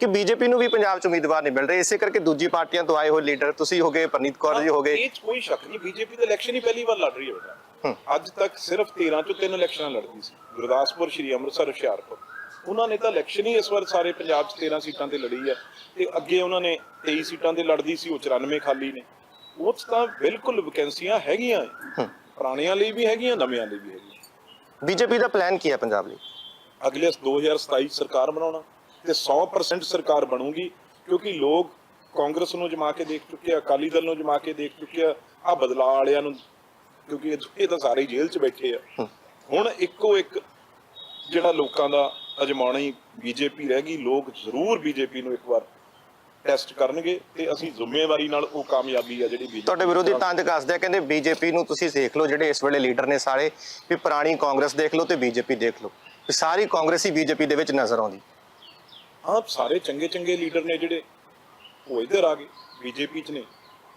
ਕਿ ਬੀਜੇਪੀ ਨੂੰ ਵੀ ਪੰਜਾਬ 'ਚ ਉਮੀਦਵਾਰ ਨਹੀਂ ਮਿਲ ਰਹੇ। ਇਸੇ ਕਰਕੇ ਦੂਜੀ ਪਾਰਟੀਆਂ ਤੋਂ ਆਏ ਹੋਏ ਲੀਡਰ ਤੁਸੀਂ ਹੋਗੇ ਪਰਨੀਤ ਕੌਰ ਜੀ ਹੋਗੇ ਇਹ 'ਚ ਕੋਈ ਸ਼ੱਕ ਨਹੀਂ ਬੀਜੇਪੀ ਤਾਂ ਇਲੈਕਸ਼ਨ ਹੀ ਪਹਿਲੀ ਵਾਰ ਲੜ ਰਹੀ ਹੈ ਬੇਟਾ। ਅੱਜ ਤੱਕ ਸਿਰਫ 13 ਚੋਂ ਤਿੰਨ ਇਲੈਕਸ਼ਨਾਂ ਲੜਦੀ ਸੀ। ਗੁਰਦਾਸਪੁਰ ਸ਼੍ਰੀ ਅੰਮ੍ਰਿਤਸਰ ਹੁਸ਼ਿਆਰਪੁਰ। ਉਹਨਾਂ ਨੇ ਤਾਂ ਇਲੈਕਸ਼ਨ ਹੀ ਇਸ ਵਾਰ ਸਾਰੇ ਪੰਜਾਬ 'ਚ 13 ਸੀਟਾਂ ਤੇ ਲੜੀ ਹੈ ਤੇ ਅੱਗੇ ਉਹਨਾਂ ਨੇ 23 ਸੀਟਾਂ ਤੇ ਲੜਦੀ ਸੀ ਉਹ 94 ਖਾਲੀ ਨੇ। ਉਹ 'ਚ ਤਾਂ ਬਿਲਕੁਲ ਵੈਕੈਂਸੀਆਂ ਹੈਗੀਆਂ। ਪੁਰਾਣਿਆਂ ਲਈ ਵੀ ਹੈਗੀਆਂ ਨਵਿਆਂ ਲਈ ਵੀ ਹੈਗੀਆਂ। ਬੀਜੇਪੀ ਦਾ ਪਲਾਨ ਕੀ ਹੈ ਪੰਜਾਬ ਲਈ? ਅਗਲੇ 2027 ਸਰਕਾਰ ਬਣਾਉਣਾ ਤੇ 100% ਸਰਕਾਰ ਬਣੂਗੀ ਕਿਉਂਕਿ ਲੋਕ ਕਾਂਗਰਸ ਨੂੰ ਜਮਾ ਕੇ ਦੇਖ ਚੁੱਕੇ ਆ ਅਕਾਲੀ ਦਲ ਨੂੰ ਜਮਾ ਕੇ ਦੇਖ ਚੁੱਕੇ ਆ ਆ ਬਦਲਾਅ ਵਾਲਿਆਂ ਨੂੰ ਕਿਉਂਕਿ ਇਹ- ਤਾਂ ਸਾਰੇ ਜੇਲ੍ਹ 'ਚ ਬੈਠੇ ਆ। ਹੁਣ ਇੱਕੋ ਇੱਕ ਜਿਹੜਾ ਲੋਕਾਂ ਦਾ ਅਜਮਾਉਣਾ ਬੀਜੇਪੀ ਰਹਿ ਗਈ ਲੋਕ ਜ਼ਰੂਰ ਬੀਜੇਪੀ ਨੂੰ ਇੱਕ ਵਾਰ ਟੈਸਟ ਕਰਨਗੇ ਤੇ ਅਸੀਂ ਜ਼ਿੰਮੇਵਾਰੀ ਨਾਲ ਉਹ ਕਾਮਯਾਬੀ ਆ ਜਿਹੜੀ BJP ਤੁਹਾਡੇ ਵਿਰੋਧੀ ਤੰਜ ਕੱਸਦੇ ਆ ਕਹਿੰਦੇ ਬੀਜੇਪੀ ਨੂੰ ਤੁਸੀਂ ਦੇਖ ਲਓ ਜਿਹੜੇ ਇਸ ਵੇਲੇ ਲੀਡਰ ਨੇ ਸਾਰੇ ਵੀ ਪੁਰਾਣੀ ਕਾਂਗਰਸ ਦੇਖ ਲਓ ਤੇ ਬੀਜੇਪੀ ਦੇਖ ਲਓ ਵੀ ਸਾਰੀ ਕਾਂਗਰਸ ਹੀ ਬੀਜੇਪੀ ਦੇ ਵਿੱਚ ਨਜ਼ਰ ਆਉਂਦੀ। ਹਾਂ ਸਾਰੇ ਚੰਗੇ ਚੰਗੇ ਲੀਡਰ ਨੇ ਜਿਹੜੇ ਉਹ ਇੱਧਰ ਆ ਗਏ ਬੀਜੇਪੀ 'ਚ ਨੇ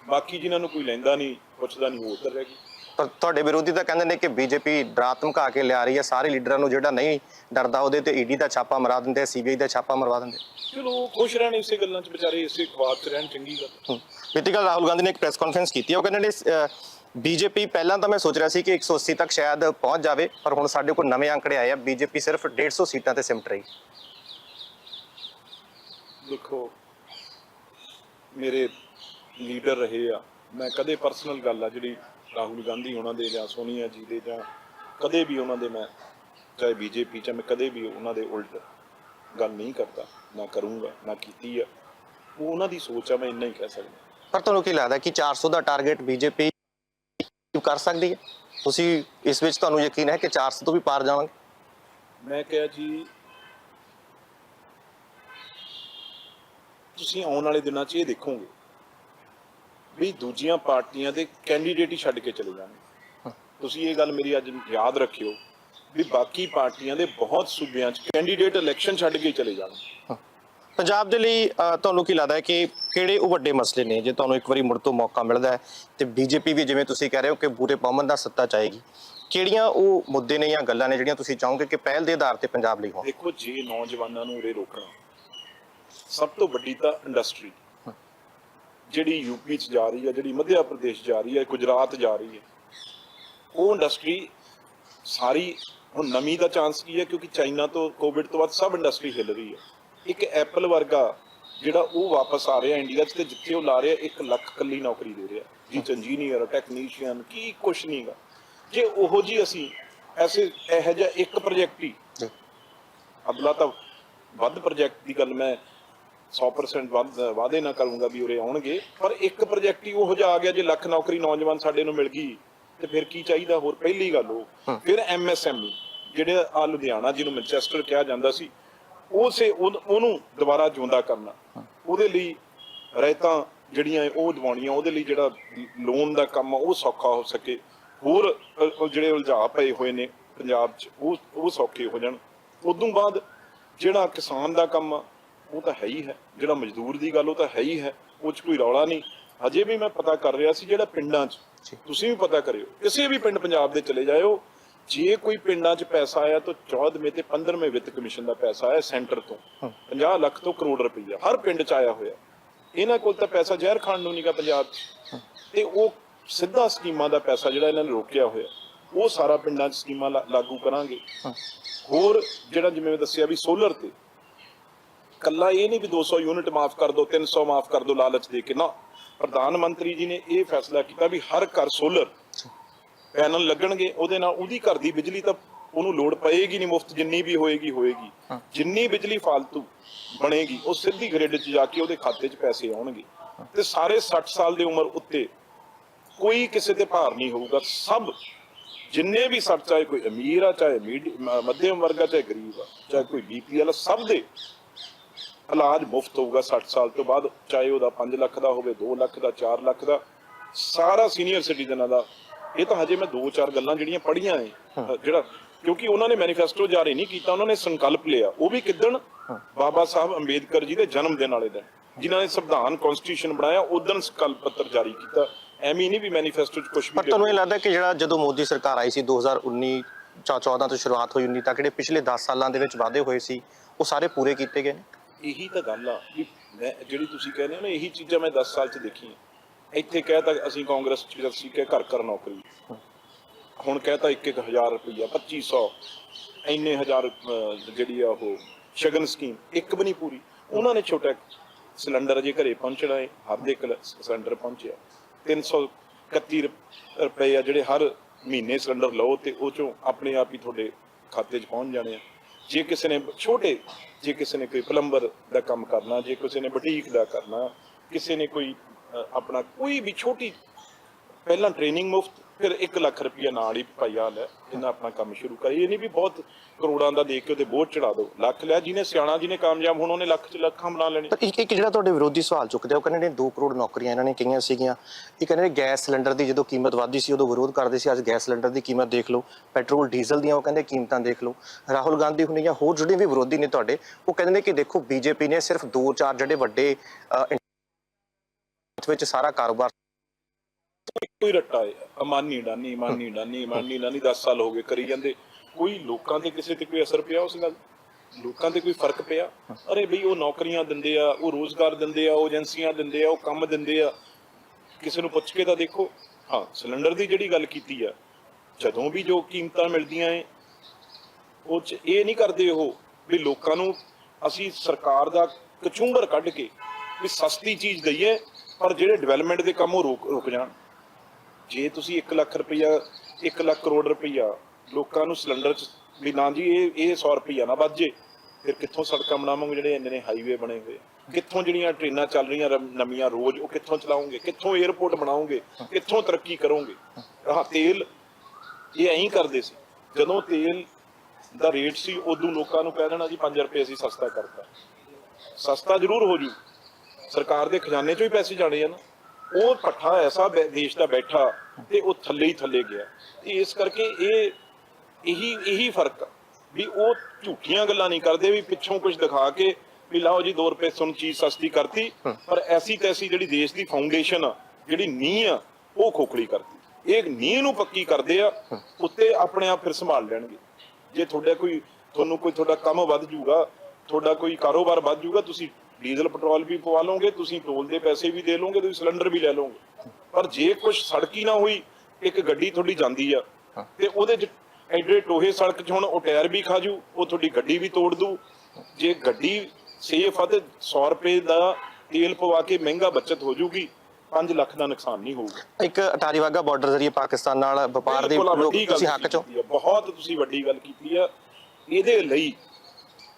ਬਾਕੀ ਜਿਨ੍ਹਾਂ ਨੂੰ ਕੋਈ ਲੈਂਦਾ ਨਹੀਂ ਪੁੱਛਦਾ ਨਹੀਂ ਉਹ ਉੱਧਰ ਰਹਿ ਗਏ। ਪਰ ਤੁਹਾਡੇ ਵਿਰੋਧੀ ਤਾਂ ਕਹਿੰਦੇ ਨੇ ਕਿ ਬੀਜੇਪੀ ਡਰਾ ਧਮਕਾ ਕੇ ਲਿਆ ਰਹੀ ਹੈ ਸਾਰੇ ਲੀਡਰਾਂ ਨੂੰ ਜਿਹੜਾ ਨਹੀਂ ਡਰਦਾ ਉਹਦੇ ਤੇ ਈਡੀ ਦਾ ਛਾਪਾ ਮਰਾ ਦਿੰਦੇ ਸੀਬੀਆਈ ਦਾ ਛਾਪਾ ਮਰਵਾ ਦਿੰਦੇ ਚਲੋ ਖੁਸ਼ ਰਹਿਣ ਇਸੇ ਗੱਲਾਂ 'ਚ ਵਿਚਾਰੇ ਇਸੇ ਖਵਾਬ 'ਚ ਰਹਿਣ ਚੰਗੀ ਗੱਲ। ਬੀਤੀ ਕੱਲ੍ਹ ਰਾਹੁਲ ਗਾਂਧੀ ਨੇ ਇੱਕ ਪ੍ਰੈਸ ਕਾਨਫਰੰਸ ਕੀਤੀ ਉਹ ਕਹਿੰਦੇ ਨੇ ਬੀਜੇਪੀ ਪਹਿਲਾਂ ਤਾਂ ਮੈਂ ਸੋਚ ਰਿਹਾ ਸੀ ਕਿ 180 ਤੱਕ ਸ਼ਾਇਦ ਪਹੁੰਚ ਜਾਵੇ ਪਰ ਹੁਣ ਸਾਡੇ ਕੋਲ ਨਵੇਂ ਅੰਕੜੇ ਆਏ ਆ ਬੀਜੇਪੀ ਸਿਰਫ 150 ਸੀਟਾਂ ਤੇ ਸਿਮਟ ਰਹੀ। ਦੇਖੋ ਮੇਰੇ ਲੀਡਰ ਰਹੇ ਆ ਮੈਂ ਕਦੇ ਪਰਸਨਲ ਗੱਲ ਆ ਜਿਹੜੀ ਰਾਹੁਲ ਗਾਂਧੀ ਉਹਨਾਂ ਦੇ ਜਾਂ ਸੋਨੀਆ ਜੀ ਦੇ ਜਾਂ ਕਦੇ ਵੀ ਉਹਨਾਂ ਦੇ ਮੈਂ ਚਾਹੇ ਬੀਜੇਪੀ ਚ ਮੈਂ ਕਦੇ ਵੀ ਉਹਨਾਂ ਦੇ ਉਲਟ ਗੱਲ ਨਹੀਂ ਕਰਦਾ ਨਾ ਕਰੂੰਗਾ ਨਾ ਕੀਤੀ ਆ। ਉਹ ਉਹਨਾਂ ਦੀ ਸੋਚ ਆ ਮੈਂ ਇੰਨਾ ਹੀ ਕਹਿ ਸਕਦਾ। ਪਰ ਤੁਹਾਨੂੰ ਕੀ ਲੱਗਦਾ ਕਿ 400 ਦਾ ਟਾਰਗੇਟ ਬੀਜੇਪੀ ਕਰ ਸਕਦੀ ਹੈ? ਤੁਸੀਂ ਇਸ ਵਿੱਚ ਤੁਹਾਨੂੰ ਯਕੀਨ ਹੈ ਕਿ 400 ਤੋਂ ਵੀ ਪਾਰ ਜਾਵਾਂਗੇ? ਮੈਂ ਕਿਹਾ ਜੀ ਤੁਸੀਂ ਆਉਣ ਵਾਲੇ ਦਿਨਾਂ 'ਚ ਇਹ ਦੇਖੋਗੇ। ਵੀ ਦੂਜੀਆਂ ਪਾਰਟੀਆਂ ਦੇ ਕੈਂਡੀਡੇਟ ਹੀ ਛੱਡ ਕੇ ਚਲੇ ਜਾਣਗੇ ਤੁਸੀਂ ਇਹ ਗੱਲ ਮੇਰੀ ਅੱਜ ਯਾਦ ਰੱਖਿਓ ਵੀ ਬਾਕੀ ਪਾਰਟੀਆਂ ਦੇ ਬਹੁਤ ਸੂਬਿਆਂ 'ਚ ਕੈਂਡੀਡੇਟ ਇਲੈਕਸ਼ਨ ਛੱਡ ਕੇ ਚਲੇ ਜਾਣਗੇ ਪੰਜਾਬ ਦੇ ਲਈ ਤੁਹਾਨੂੰ ਕੀ ਲੱਗਦਾ ਹੈ ਕਿ ਕਿਹੜੇ ਉਹ ਵੱਡੇ ਮਸਲੇ ਨੇ ਜੇ ਤੁਹਾਨੂੰ ਇੱਕ ਵਾਰੀ ਮੁੜ ਤੋਂ ਮੌਕਾ ਮਿਲਦਾ ਹੈ ਤੇ ਬੀਜੇਪੀ ਵੀ ਜਿਵੇਂ ਤੁਸੀਂ ਕਹਿ ਰਹੇ ਹੋ ਕਿ ਪੂਰੇ ਪਵਨ ਦਾ ਸੱਤਾ ਚਾਹੇਗੀ। ਕਿਹੜੀਆਂ ਉਹ ਮੁੱਦੇ ਨੇ ਜਾਂ ਗੱਲਾਂ ਨੇ ਜਿਹੜੀਆਂ ਤੁਸੀਂ ਚਾਹੋਗੇ ਕਿ ਪਹਿਲ ਦੇ ਆਧਾਰ ਤੇ ਪੰਜਾਬ ਲਈ ਹੋਣ? ਦੇਖੋ ਜੇ ਨੌਜਵਾਨਾਂ ਨੂੰ ਉਰੇ ਰੋਕਣਾ ਸਭ ਤੋਂ ਵੱਡੀ ਤਾਂ ਇੰਡਸਟਰੀ ਜਿਹੜੀ ਯੂਪੀ ਚ ਜਾ ਰਹੀ ਹੈ ਜਿਹੜੀ ਮੱਧ ਪ੍ਰਦੇਸ਼ ਜਾ ਰਹੀ ਹੈ ਗੁਜਰਾਤ ਜਾ ਰਹੀ ਹੈ ਉਹ ਇੰਡਸਟਰੀ ਸਾਰੀ ਹੁਣ ਨਵੀਂ ਦਾ ਚਾਂਸ ਕੀ ਹੈ? ਕਿਉਂਕਿ ਚਾਈਨਾ ਤੋਂ ਕੋਵਿਡ ਤੋਂ ਬਾਅਦ ਸਭ ਇੰਡਸਟਰੀ ਹਿੱਲ ਰਹੀ ਹੈ। ਇੱਕ ਐਪਲ ਵਰਗਾ ਜਿਹੜਾ ਉਹ ਵਾਪਸ ਆ ਰਿਹਾ ਇੰਡੀਆ 'ਚ ਤੇ ਜਿੱਥੇ ਉਹ ਲਾ ਰਿਹਾ 1 ਲੱਖ ਕੱਲੀ ਨੌਕਰੀ ਦੇ ਰਿਹਾ। ਜੀ ਇੰਜੀਨੀਅਰ ਟੈਕਨੀਸ਼ੀਅਨ ਕੀ ਕੁਛ ਨਹੀਂਗਾ ਜੇ ਉਹੋ ਜੀ ਅਸੀਂ ਐਸੇ ਇਹੋ ਜਿਹਾ ਇੱਕ ਪ੍ਰੋਜੈਕਟ ਹੀ ਜੀ ਅਗਲਾ ਤਾਂ ਵੱਧ ਪ੍ਰੋਜੈਕਟ ਦੀ ਗੱਲ ਮੈਂ 100% ਵੱਧ ਵਾਅਦੇ ਨਾ ਕਰੂੰਗਾ ਵੀ ਉਰੇ ਆਉਣਗੇ। ਪਰ ਇੱਕ ਪ੍ਰੋਜੈਕਟ ਹੀ ਉਹੋ ਜਿਹਾ ਆ ਗਿਆ ਜੇ ਲੱਖ ਨੌਕਰੀ ਨੌਜਵਾਨ ਸਾਡੇ ਨੂੰ ਮਿਲ ਗਈ ਤੇ ਫਿਰ ਕੀ ਚਾਹੀਦਾ? ਹੋਰ ਪਹਿਲੀ ਗੱਲ ਉਹ। ਫਿਰ ਐਮਐਸਐਮਈ ਜਿਹੜੇ ਆ ਲੁਧਿਆਣਾ ਜਿਹਨੂੰ ਮੈਨਚੈਸਟਰ ਕਿਹਾ ਜਾਂਦਾ ਸੀ ਉਸੇ ਉਹਨ- ਦੁਬਾਰਾ ਜਿਉਂਦਾ ਕਰਨਾ। ਉਹਦੇ ਲਈ ਰਹਿਤਾਂ ਜਿਹੜੀਆਂ ਉਹ ਦਿਵਾਉਣੀਆਂ ਉਹਦੇ ਲਈ ਜਿਹੜਾ ਲੋਨ ਦਾ ਕੰਮ ਆ ਉਹ ਸੌਖਾ ਹੋ ਸਕੇ। ਹੋਰ ਜਿਹੜੇ ਉਲਝਾ ਪਏ ਹੋਏ ਨੇ ਪੰਜਾਬ 'ਚ ਉਹ ਉਹ ਸੌਖੇ ਹੋ ਜਾਣ। ਉਦੋਂ ਬਾਅਦ ਜਿਹੜਾ ਕਿਸਾਨ ਦਾ ਕੰਮ ਉਹ ਤਾਂ ਹੈ ਹੀ ਹੈ। ਜਿਹੜਾ ਮਜ਼ਦੂਰ ਦੀ ਗੱਲ ਉਹ ਤਾਂ ਹੈ ਹੀ ਹੈ। ਉਹ 'ਚ ਕੋਈ ਰੌਲਾ ਨਹੀਂ। ਹਜੇ ਵੀ ਮੈਂ ਪਤਾ ਕਰ ਰਿਹਾ ਸੀ ਜਿਹੜਾ ਪਿੰਡਾਂ 'ਚ। ਤੁਸੀਂ ਵੀ ਪਤਾ ਕਰਿਓ। ਕਿਸੇ ਵੀ ਪਿੰਡ ਪੰਜਾਬ ਦੇ ਚਲੇ ਜਾਇਓ ਜੇ ਕੋਈ ਪਿੰਡਾਂ 'ਚ ਪੈਸਾ ਆਇਆ ਤਾਂ 14ਵੇਂ ਤੇ 15ਵੇਂ ਵਿੱਤ ਕਮਿਸ਼ਨ ਦਾ ਪੈਸਾ ਆਇਆ ਸੈਂਟਰ ਤੋਂ। 50 ਲੱਖ ਤੋਂ ਕਰੋੜ ਰੁਪਈਆ ਹਰ ਪਿੰਡ 'ਚ ਆਇਆ ਹੋਇਆ। ਇਹਨਾਂ ਕੋਲ ਤਾਂ ਪੈਸਾ ਜ਼ਹਿਰ ਖਾਣ ਨੂੰ ਨਹੀਂਗਾ ਪੰਜਾਬ 'ਚ। ਤੇ ਉਹ ਸਿੱਧਾ ਸਕੀਮਾਂ ਦਾ ਪੈਸਾ ਜਿਹੜਾ ਇਹਨਾਂ ਨੇ ਰੋਕਿਆ ਹੋਇਆ ਉਹ ਸਾਰਾ ਪਿੰਡਾਂ 'ਚ ਸਕੀਮਾਂ ਲਾਗੂ ਕਰਾਂਗੇ। ਹੋਰ ਜਿਹੜਾ ਜਿਵੇਂ ਮੈਂ ਦੱਸਿਆ ਵੀ ਸੋਲਰ ਤੇ ਕੱਲਾ ਇਹ ਨਹੀਂ ਵੀ 200 ਯੂਨਿਟ ਮਾਫ ਕਰ ਦਿਓ 300 ਮਾਫ ਕਰ ਦਿਓ ਲਾਲਚ ਦੇ ਕੇ ਨਾ। ਪ੍ਰਧਾਨ ਮੰਤਰੀ ਜੀ ਨੇ ਇਹ ਫੈਸਲਾ ਕੀਤਾ ਵੀ ਹਰ ਘਰ ਸੋਲਰ ਪੈਨਲ ਲੱਗਣਗੇ ਉਹਦੇ ਨਾਲ ਉਹਦੀ ਘਰ ਦੀ ਬਿਜਲੀ ਤਾਂ ਉਹਨੂੰ ਲੋੜ ਪਏਗੀ ਨਹੀਂ ਮੁਫਤ ਜਿੰਨੀ ਵੀ ਹੋਏਗੀ ਹੋਏਗੀ। ਜਿੰਨੀ ਬਿਜਲੀ ਫालतू ਬਣੇਗੀ ਉਹ ਸਿੱਧੀ ਗ੍ਰਿਡ 'ਚ ਜਾ ਕੇ ਉਹਦੇ ਖਾਤੇ 'ਚ ਪੈਸੇ ਆਉਣਗੇ। ਤੇ ਸਾਰੇ 60 ਸਾਲ ਦੀ ਉਮਰ ਉੱਤੇ ਕੋਈ ਕਿਸੇ ਤੇ ਭਾਰ ਨਹੀਂ ਹੋਊਗਾ। ਸਭ ਜਿੰਨੇ ਵੀ ਸਭ ਚਾਹੇ ਕੋਈ ਅਮੀਰ ਆ ਚਾਹੇ ਮੀਡੀ- ਮ- ਮੱਧਮ ਵਰਗ ਆ ਚਾਹੇ ਗਰੀਬ ਆ ਚਾਹੇ ਕੋਈ ਬੀਪੀਐਲ ਸਭ ਦੇ ਇਲਾਜ ਮੁਫਤ ਹੋਊਗਾ 60 ਸਾਲ ਤੋਂ ਬਾਅਦ ਚਾਹੇ ਉਹਦਾ 5 ਲੱਖ ਦਾ ਹੋਵੇ 2 ਲੱਖ ਦਾ 4 ਲੱਖ ਦਾ ਸਾਰਾ ਸੀਨੀਅਰ ਸਿਟੀਜ਼ਨਾਂ ਦਾ। ਇਹ ਤਾਂ ਹਜੇ ਮੈਂ ਦੋ ਚਾਰ ਗੱਲਾਂ ਜਿਹੜੀਆਂ ਪੜ੍ਹੀਆਂ ਏ ਜਿਹੜਾ ਕਿਉਂਕਿ ਉਹਨਾਂ ਨੇ ਮੈਨੀਫੈਸਟੋ ਜਾਰੀ ਨਹੀਂ ਕੀਤਾ ਉਹਨਾਂ ਨੇ ਸੰਕਲਪ ਲਿਆ। ਉਹ ਵੀ ਕਿਦਣ ਬਾਬਾ ਸਾਹਿਬ ਅੰਬੇਦਕਰ ਜੀ ਦੇ ਜਨਮ ਦਿਨ ਵਾਲੇ ਦਿਨ ਜਿਨ੍ਹਾਂ ਨੇ ਸੰਵਿਧਾਨ ਕਨਸਟੀਟਿਊਸ਼ਨ ਬਣਾਇਆ ਉਦੋਂ ਸੰਕਲਪ ਪੱਤਰ ਜਾਰੀ ਕੀਤਾ। ਐਵੇਂ ਨਹੀਂ ਵੀ ਮੈਨੀਫੈਸਟੋ 'ਚ ਕੁਝ ਵੀ ਪਰ ਤੁਹਾਨੂੰ ਇਹ ਲੱਗਦਾ ਕਿ ਜਿਹੜਾ ਜਦੋਂ ਮੋਦੀ ਸਰਕਾਰ ਆਈ ਸੀ 2019 ਚਾ 14 ਤੋਂ ਸ਼ੁਰੂਆਤ ਹੋਈ 19 ਤੱਕ ਜਿਹੜੇ ਪਿਛਲੇ 10 ਸਾਲਾਂ ਦੇ ਵਿੱਚ ਵਾਅਦੇ ਹੋਏ ਸੀ ਉਹ ਸਾਰੇ ਪੂਰੇ ਕੀਤੇ ਗਏ ਨੇ? ਇਹੀ ਤਾਂ ਗੱਲ ਆ ਵੀ ਮੈਂ ਜਿਹੜੀ ਤੁਸੀਂ ਕਹਿੰਦੇ ਹੋ ਨਾ, ਇਹੀ ਚੀਜ਼ਾਂ ਮੈਂ 10 ਸਾਲ ਚ ਦੇਖੀਆਂ। ਇੱਥੇ ਕਹਿ ਕਹਿਤਾ ਅਸੀਂ ਕਾਂਗਰਸ ਚ ਜਦ ਸੀ ਕਿ ਘਰ ਘਰ ਨੌਕਰੀ। ਹੁਣ ਕਹਿ ਕਹਿਤਾ 1-1000 ਰੁਪਈਆ 2500 ਇੰਨੇ ਹਜ਼ਾਰ ਜਿਹੜੀ ਆ ਉਹ ਸ਼ਗਨ ਸਕੀਮ, ਇੱਕ ਵੀ ਨਹੀਂ ਪੂਰੀ। ਉਹਨਾਂ ਨੇ ਛੋਟਾ ਸਿਲੰਡਰ ਜੇ ਘਰੇ ਪਹੁੰਚਣਾ ਹੈ ਹਰ ਦੇ ਕੋਲ ਸਿਲੰਡਰ ਪਹੁੰਚਿਆ। 331 ਰੁਪ- ਰੁਪਏ ਆ ਜਿਹੜੇ ਹਰ ਮਹੀਨੇ ਸਿਲੰਡਰ ਲਓ ਤੇ ਉਹ ਚੋਂ ਆਪਣੇ ਆਪ ਹੀ ਤੁਹਾਡੇ ਖਾਤੇ 'ਚ ਪਹੁੰਚ ਜਾਣੇ ਆ। ਜੇ ਕਿਸੇ ਨੇ ਛੋਟੇ, ਜੇ ਕਿਸੇ ਨੇ ਕੋਈ ਪਲੰਬਰ ਦਾ ਕੰਮ ਕਰਨਾ, ਜੇ ਕਿਸੇ ਨੇ ਬੁਟੀਕ ਦਾ ਕਰਨਾ, ਕਿਸੇ ਨੇ ਕੋਈ ਆਪਣਾ ਕੋਈ ਵੀ ਛੋਟੀ, ਪਹਿਲਾਂ ਟ੍ਰੇਨਿੰਗ ਮੁਫਤ ਫਿਰ 1 ਲੱਖ ਰੁਪਇਆ ਨਾਲ ਹੀ ਭਾਈਆ ਲੈ, ਇਹਨਾਂ ਆਪਣਾ ਕੰਮ ਸ਼ੁਰੂ ਕਰੀ ਇਹ ਨਹੀਂ ਵੀ ਬਹੁਤ ਕਰੋੜਾਂ ਦਾ ਦੇ ਕੇ ਉਹਦੇ ਬੋਝ ਚੜਾ ਦਿਓ ਲੱਖ ਲਿਆ ਜਿਹਨੇ, ਸਿਆਣਾ ਜਿਹਨੇ ਕਾਮਯਾਬ ਹੋਣਾ, ਉਹਨੇ ਲੱਖ ਚ ਲੱਖਾਂ ਬਣਾ ਲੈਣੇ। ਇੱਕ ਇੱਕ ਜਿਹੜਾ ਤੁਹਾਡੇ ਵਿਰੋਧੀ ਸਵਾਲ ਚੁੱਕਦੇ ਉਹ ਕਹਿੰਦੇ ਨੇ 2 ਕਰੋੜ ਨੌਕਰੀਆਂ ਇਹਨਾਂ ਨੇ ਕਹੀਆਂ ਸੀਗੀਆਂ। ਇਹ ਕਹਿੰਦੇ ਨੇ ਗੈਸ ਸਿਲੰਡਰ ਦੀ ਜਦੋਂ ਕੀਮਤ ਵਧਦੀ ਸੀ, ਉਦੋਂ ਵਿਰੋਧ ਕਰਦੇ ਸੀ, ਅੱਜ ਗੈਸ ਸਿਲੰਡਰ ਦੀ ਕੀਮਤ ਦੇਖ ਲਓ, ਪੈਟਰੋਲ, ਡੀਜ਼ਲ ਦੀਆਂ ਉਹ ਕਹਿੰਦੇ ਕੀਮਤਾਂ ਦੇਖ ਲਓ। ਰਾਹੁਲ ਗਾਂਧੀ ਹੁਣੇ ਜਾਂ ਹੋਰ ਜਿਹੜੇ ਵੀ ਵਿਰੋਧੀ ਨੇ ਤੁਹਾਡੇ, ਉਹ ਕਹਿੰਦੇ ਨੇ ਕਿ ਦੇਖੋ, ਬੀਜੇਪੀ ਨੇ ਸਿਰਫ 2-4 ਜਿਹੜੇ ਵੱਡੇ ਵਿੱਚ ਸਾਰਾ ਕਾਰੋਬਾਰ ਕੋਈ ਰੱਟਾ ਹੈ। ਅਮਾਨੀ ਡਾਨੀ, ਮਾਨੀ ਡਾਨੀ ਮਾਨੀ ਡਾਨੀ 10 ਸਾਲ ਹੋ ਗਏ ਕਰੀ ਜਾਂਦੇ। ਕੋਈ ਲੋਕਾਂ ਤੇ ਕਿਸੇ ਤੇ ਕੋਈ ਅਸਰ ਪਿਆ ਉਸ ਗੱਲ ਲੋਕਾਂ ਤੇ ਕੋਈ ਫ਼ਰਕ ਪਿਆ? ਅਰੇ ਬਈ ਉਹ ਨੌਕਰੀਆਂ ਦਿੰਦੇ ਆ, ਉਹ ਰੋਜ਼ਗਾਰ ਦਿੰਦੇ ਆ, ਉਹ ਏਜੰਸੀਆਂ ਦਿੰਦੇ ਆ, ਉਹ ਕੰਮ ਦਿੰਦੇ ਆ। ਕਿਸੇ ਨੂੰ ਪੁੱਛ ਕੇ ਤਾਂ ਦੇਖੋ। ਹਾਂ, ਸਿਲੰਡਰ ਦੀ ਜਿਹੜੀ ਗੱਲ ਕੀਤੀ ਆ, ਜਦੋਂ ਵੀ ਜੋ ਕੀਮਤਾਂ ਮਿਲਦੀਆਂ ਏ ਉਹ ਚ ਇਹ ਨਹੀਂ ਕਰਦੇ ਉਹ ਵੀ ਲੋਕਾਂ ਨੂੰ ਅਸੀਂ ਸਰਕਾਰ ਦਾ ਕਚੂੰਬਰ ਕੱਢ ਕੇ ਵੀ ਸਸਤੀ ਚੀਜ਼ ਦਈਏ, ਪਰ ਜਿਹੜੇ ਡਿਵੈਲਪਮੈਂਟ ਦੇ ਕੰਮ ਉਹ ਰੁਕ ਰੁਕ ਜਾਣ। ਜੇ ਤੁਸੀਂ 1 ਲੱਖ ਰੁਪਈਆ 1 ਲੱਖ ਕਰੋੜ ਰੁਪਈਆ ਲੋਕਾਂ ਨੂੰ ਸਿਲੰਡਰ ਚ ਵੀ ਨਾ ਜੀ, ਇਹ ਇਹ 100 ਰੁਪਈਆ ਨਾ ਵੱਧ ਜੇ, ਫਿਰ ਕਿੱਥੋਂ ਸੜਕਾਂ ਬਣਾਵਾਂਗੇ ਜਿਹੜੇ ਇੰਨੇ ਨੇ ਹਾਈਵੇ ਬਣੇ ਹੋਏ ਕਿੱਥੋਂ ਜਿਹੜੀਆਂ ਟ੍ਰੇਨਾਂ ਚੱਲ ਰਹੀਆਂ ਨਵੀਆਂ ਰੋਜ਼, ਉਹ ਕਿੱਥੋਂ ਚਲਾਉਂਗੇ ਕਿੱਥੋਂ 에어ਪੋਰਟ ਬਣਾਉਂਗੇ ਕਿੱਥੋਂ ਤਰੱਕੀ ਕਰੋਗੇ? ਆਹ ਤੇਲ, ਇਹ ਐਂ ਕਰਦੇ ਸੀ। ਜਦੋਂ ਤੇਲ ਦਾ ਰੇਟ ਸੀ, ਉਦੋਂ ਲੋਕਾਂ ਨੂੰ ਕਹਿ ਦੇਣਾ ਜੀ 5 ਰੁਪਏ ਅਸੀਂ ਸਸਤਾ ਕਰਤਾ। ਸਸਤਾ ਜ਼ਰੂਰ ਹੋ ਜੂ। ਸਰਕਾਰ ਦੇ ਖਜ਼ਾਨੇ ਚੋਂ ਹੀ ਪੈਸੇ ਜਾਣੇ ਆ ਨਾ। ਉਹ ਪੱਠਾ ਐਸਾ ਬੈ- ਦੇਸ਼ ਦਾ ਬੈਠਾ ਤੇ ਉਹ ਥੱਲੇ ਹੀ ਥੱਲੇ ਗਿਆ। ਤੇ ਇਸ ਕਰਕੇ ਇਹ ਇਹੀ ਇਹੀ ਫ਼ਰਕ ਆ ਵੀ ਉਹ ਝੂਠੀਆਂ ਗੱਲਾਂ ਨਹੀਂ ਕਰਦੇ ਵੀ ਪਿੱਛੋਂ ਕੁਝ ਦਿਖਾ ਕੇ ਵੀ ਲਾਓ ਜੀ 2 ਰੁਪਏ ਤੁਹਾਨੂੰ ਚੀਜ਼ ਸਸਤੀ ਕਰਤੀ ਪਰ ਐਸੀ ਤੈਸੀ ਜਿਹੜੀ ਦੇਸ਼ ਦੀ ਫਾਊਂਡੇਸ਼ਨ ਆ ਜਿਹੜੀ ਨੀਂਹ ਆ ਉਹ ਖੋਖਲੀ ਕਰਤੀ ਇਹ ਨੀਂਹ ਨੂੰ ਪੱਕੀ ਕਰਦੇ ਆ ਉੱਤੇ ਆਪਣੇ ਆਪ ਫਿਰ ਸੰਭਾਲ ਲੈਣਗੇ। ਜੇ ਤੁਹਾਡਾ ਕੋਈ ਤੁਹਾਨੂੰ ਕੋਈ ਤੁਹਾਡਾ ਕੰਮ ਵੱਧ ਜੂਗਾ ਤੁਹਾਡਾ ਕੋਈ ਕਾਰੋਬਾਰ ਵੱਧ ਜੂਗਾ ਤੁਸੀਂ ਡੀਜ਼ਲ ਪੈਟਰੋਲ ਵੀ ਪਵਾ ਲਓਗੇ ਤੁਸੀਂ ਟੋਲ ਦੇ ਪੈਸੇ ਵੀ ਦੇ ਲਓਗੇ ਤੁਸੀਂ ਸਿਲੰਡਰ ਵੀ ਲੈ ਲਓਗੇ। ਪਰ ਜੇ ਕੁਝ ਸੜਕੀ ਨਾ ਹੋਈ ਇੱਕ ਗੱਡੀ ਤੁਹਾਡੀ ਜਾਂਦੀ ਆ ਤੇ ਉਹਦੇ ਚ ਐਡੇ ਟੋਹੇ ਸੜਕ 'ਚ ਹੁਣ ਉਹ ਟਾਇਰ ਵੀ ਖਾ ਜੂ ਉਹ ਤੁਹਾਡੀ ਗੱਡੀ ਵੀ ਤੋੜ ਦੂ। ਜੇ ਗੱਡੀ ਸੇਫ ਆ ਤੇ 100 ਰੁਪਏ ਦਾ ਤੇਲ ਪਵਾ ਕੇ ਮਹਿੰਗਾ ਬਚਤ ਹੋ ਜੂਗੀ 5 ਲੱਖ ਦਾ ਨੁਕਸਾਨ ਨਹੀਂ ਹੋਊਗਾ। ਇੱਕ ਅਟਾਰੀ ਵਾਗਾ ਬਾਰਡਰ ਜ਼ਰੀਏ ਪਾਕਿਸਤਾਨ ਨਾਲ ਵਪਾਰ ਦੇ ਲੋਕ ਤੁਸੀਂ ਹੱਕ ਚੋਂ। ਬਹੁਤ ਤੁਸੀਂ ਵੱਡੀ ਗੱਲ ਕੀਤੀ ਆ। ਇਹਦੇ ਲਈ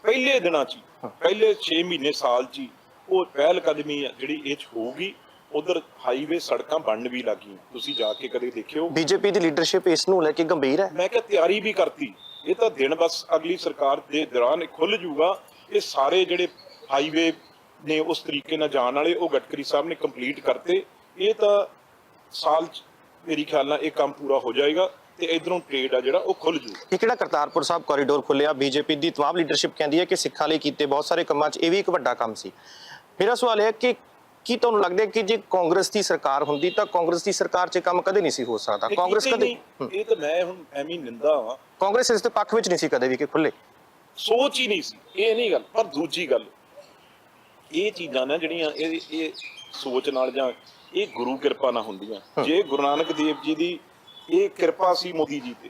ਪਹਿਲੇ ਦਿਨਾਂ 'ਚ ਪਹਿਲੇ 6 ਮਹੀਨੇ ਸਾਲ ਹੀ ਉਹ ਪਹਿਲ ਕਦਮੀ ਆ ਜਿਹੜੀ ਇਹ 'ਚ ਹੋਊਗੀ ਉਧਰ ਹਾਈਵੇ ਸੜਕਾਂ ਬਣਨ ਵੀ ਲੱਗੀਆਂ। ਤੁਸੀਂ ਜਾ ਕੇ ਕਦੇ ਦੇਖਿਓ। ਬੀਜੇਪੀ ਦੀ ਲੀਡਰਸ਼ਿਪ ਇਸ ਨੂੰ ਲੈ ਕੇ ਗੰਭੀਰ ਹੈ। ਮੈਂ ਕਿਹਾ ਤਿਆਰੀ ਵੀ ਕਰਤੀ। ਇਹ ਤਾਂ ਦਿਨ ਬਸ ਅਗਲੀ ਸਰਕਾਰ ਦੇ ਦੌਰਾਨ ਖੁੱਲ ਜੂਗਾ ਇਹ ਸਾਰੇ ਜਿਹੜੇ ਹਾਈਵੇ ਨੇ ਉਸ ਤਰੀਕੇ ਨਾਲ ਜਾਣ ਵਾਲੇ ਉਹ ਗਟਕਰੀ ਸਾਹਿਬ ਨੇ ਕੰਪਲੀਟ ਕਰਤੇ। ਇਹ ਤਾਂ ਸਾਲ 'ਚ ਮੇਰੀ ਖਿਆਲ ਨਾਲ ਇਹ ਕੰਮ ਪੂਰਾ ਹੋ ਜਾਏਗਾ। ਤੇ ਇਧਰੋਂ ਟ੍ਰੇਡ ਆ ਜਿਹੜਾ ਉਹ ਖੁੱਲ ਜੂਗਾ ਇਹ ਕਿਹੜਾ ਕਰਤਾਰਪੁਰ ਸਾਹਿਬ ਕੋਰੀਡੋਰ ਖੁੱਲਿਆ ਬੀਜੇਪੀ ਦੀ ਤਵਾਬ ਲੀਡਰਸ਼ਿਪ ਕਹਿੰਦੀ ਹੈ ਕਿ ਸਿੱਖਾਂ ਲਈ ਕੀਤੇ ਬਹੁਤ ਸਾਰੇ ਕੰਮਾਂ 'ਚ ਇਹ ਵੀ ਇੱਕ ਵੱਡਾ ਕੰਮ ਸੀ। ਮੇਰਾ ਸਵਾਲ ਹੈ ਕਿ ਕੀ ਤੁਹਾਨੂੰ ਲੱਗਦਾ ਹੈ ਕਿ ਜੇ ਕਾਂਗਰਸ ਦੀ ਸਰਕਾਰ ਹੁੰਦੀ ਤਾਂ ਕਾਂਗਰਸ ਦੀ ਸਰਕਾਰ 'ਚ ਕੰਮ ਕਦੇ ਨਹੀਂ ਸੀ ਹੋ ਸਕਦਾ? ਕਾਂਗਰਸ ਕਦੇ ਇਹ ਤਾਂ ਮੈਂ ਹੁਣ ਐਵੇਂ ਹੀ ਨਿੰਦਾ ਵਾਂ। ਕਾਂਗਰਸ ਇਸ ਦੇ ਪੱਖ ਵਿੱਚ ਨਹੀਂ ਸੀ ਕਦੇ ਵੀ ਕਿ ਖੁੱਲੇ ਸੋਚ ਹੀ ਨਹੀਂ ਸੀ। ਇਹ ਨਹੀਂ ਗੱਲ ਪਰ ਦੂਜੀ ਗੱਲ ਇਹ ਚੀਜ਼ਾਂ ਨਾ ਜਿਹੜੀਆਂ ਇਹ ਇਹ ਸੋਚ ਨਾਲ ਜਾਂ ਇਹ ਗੁਰੂ ਕਿਰਪਾ ਨਾਲ ਹੁੰਦੀਆਂ। ਜੇ ਗੁਰੂ ਨਾਨਕ ਦੇਵ ਜੀ ਦੀ ਇਹ ਕਿਰਪਾ ਸੀ ਮੋਦੀ ਜੀ ਤੇ।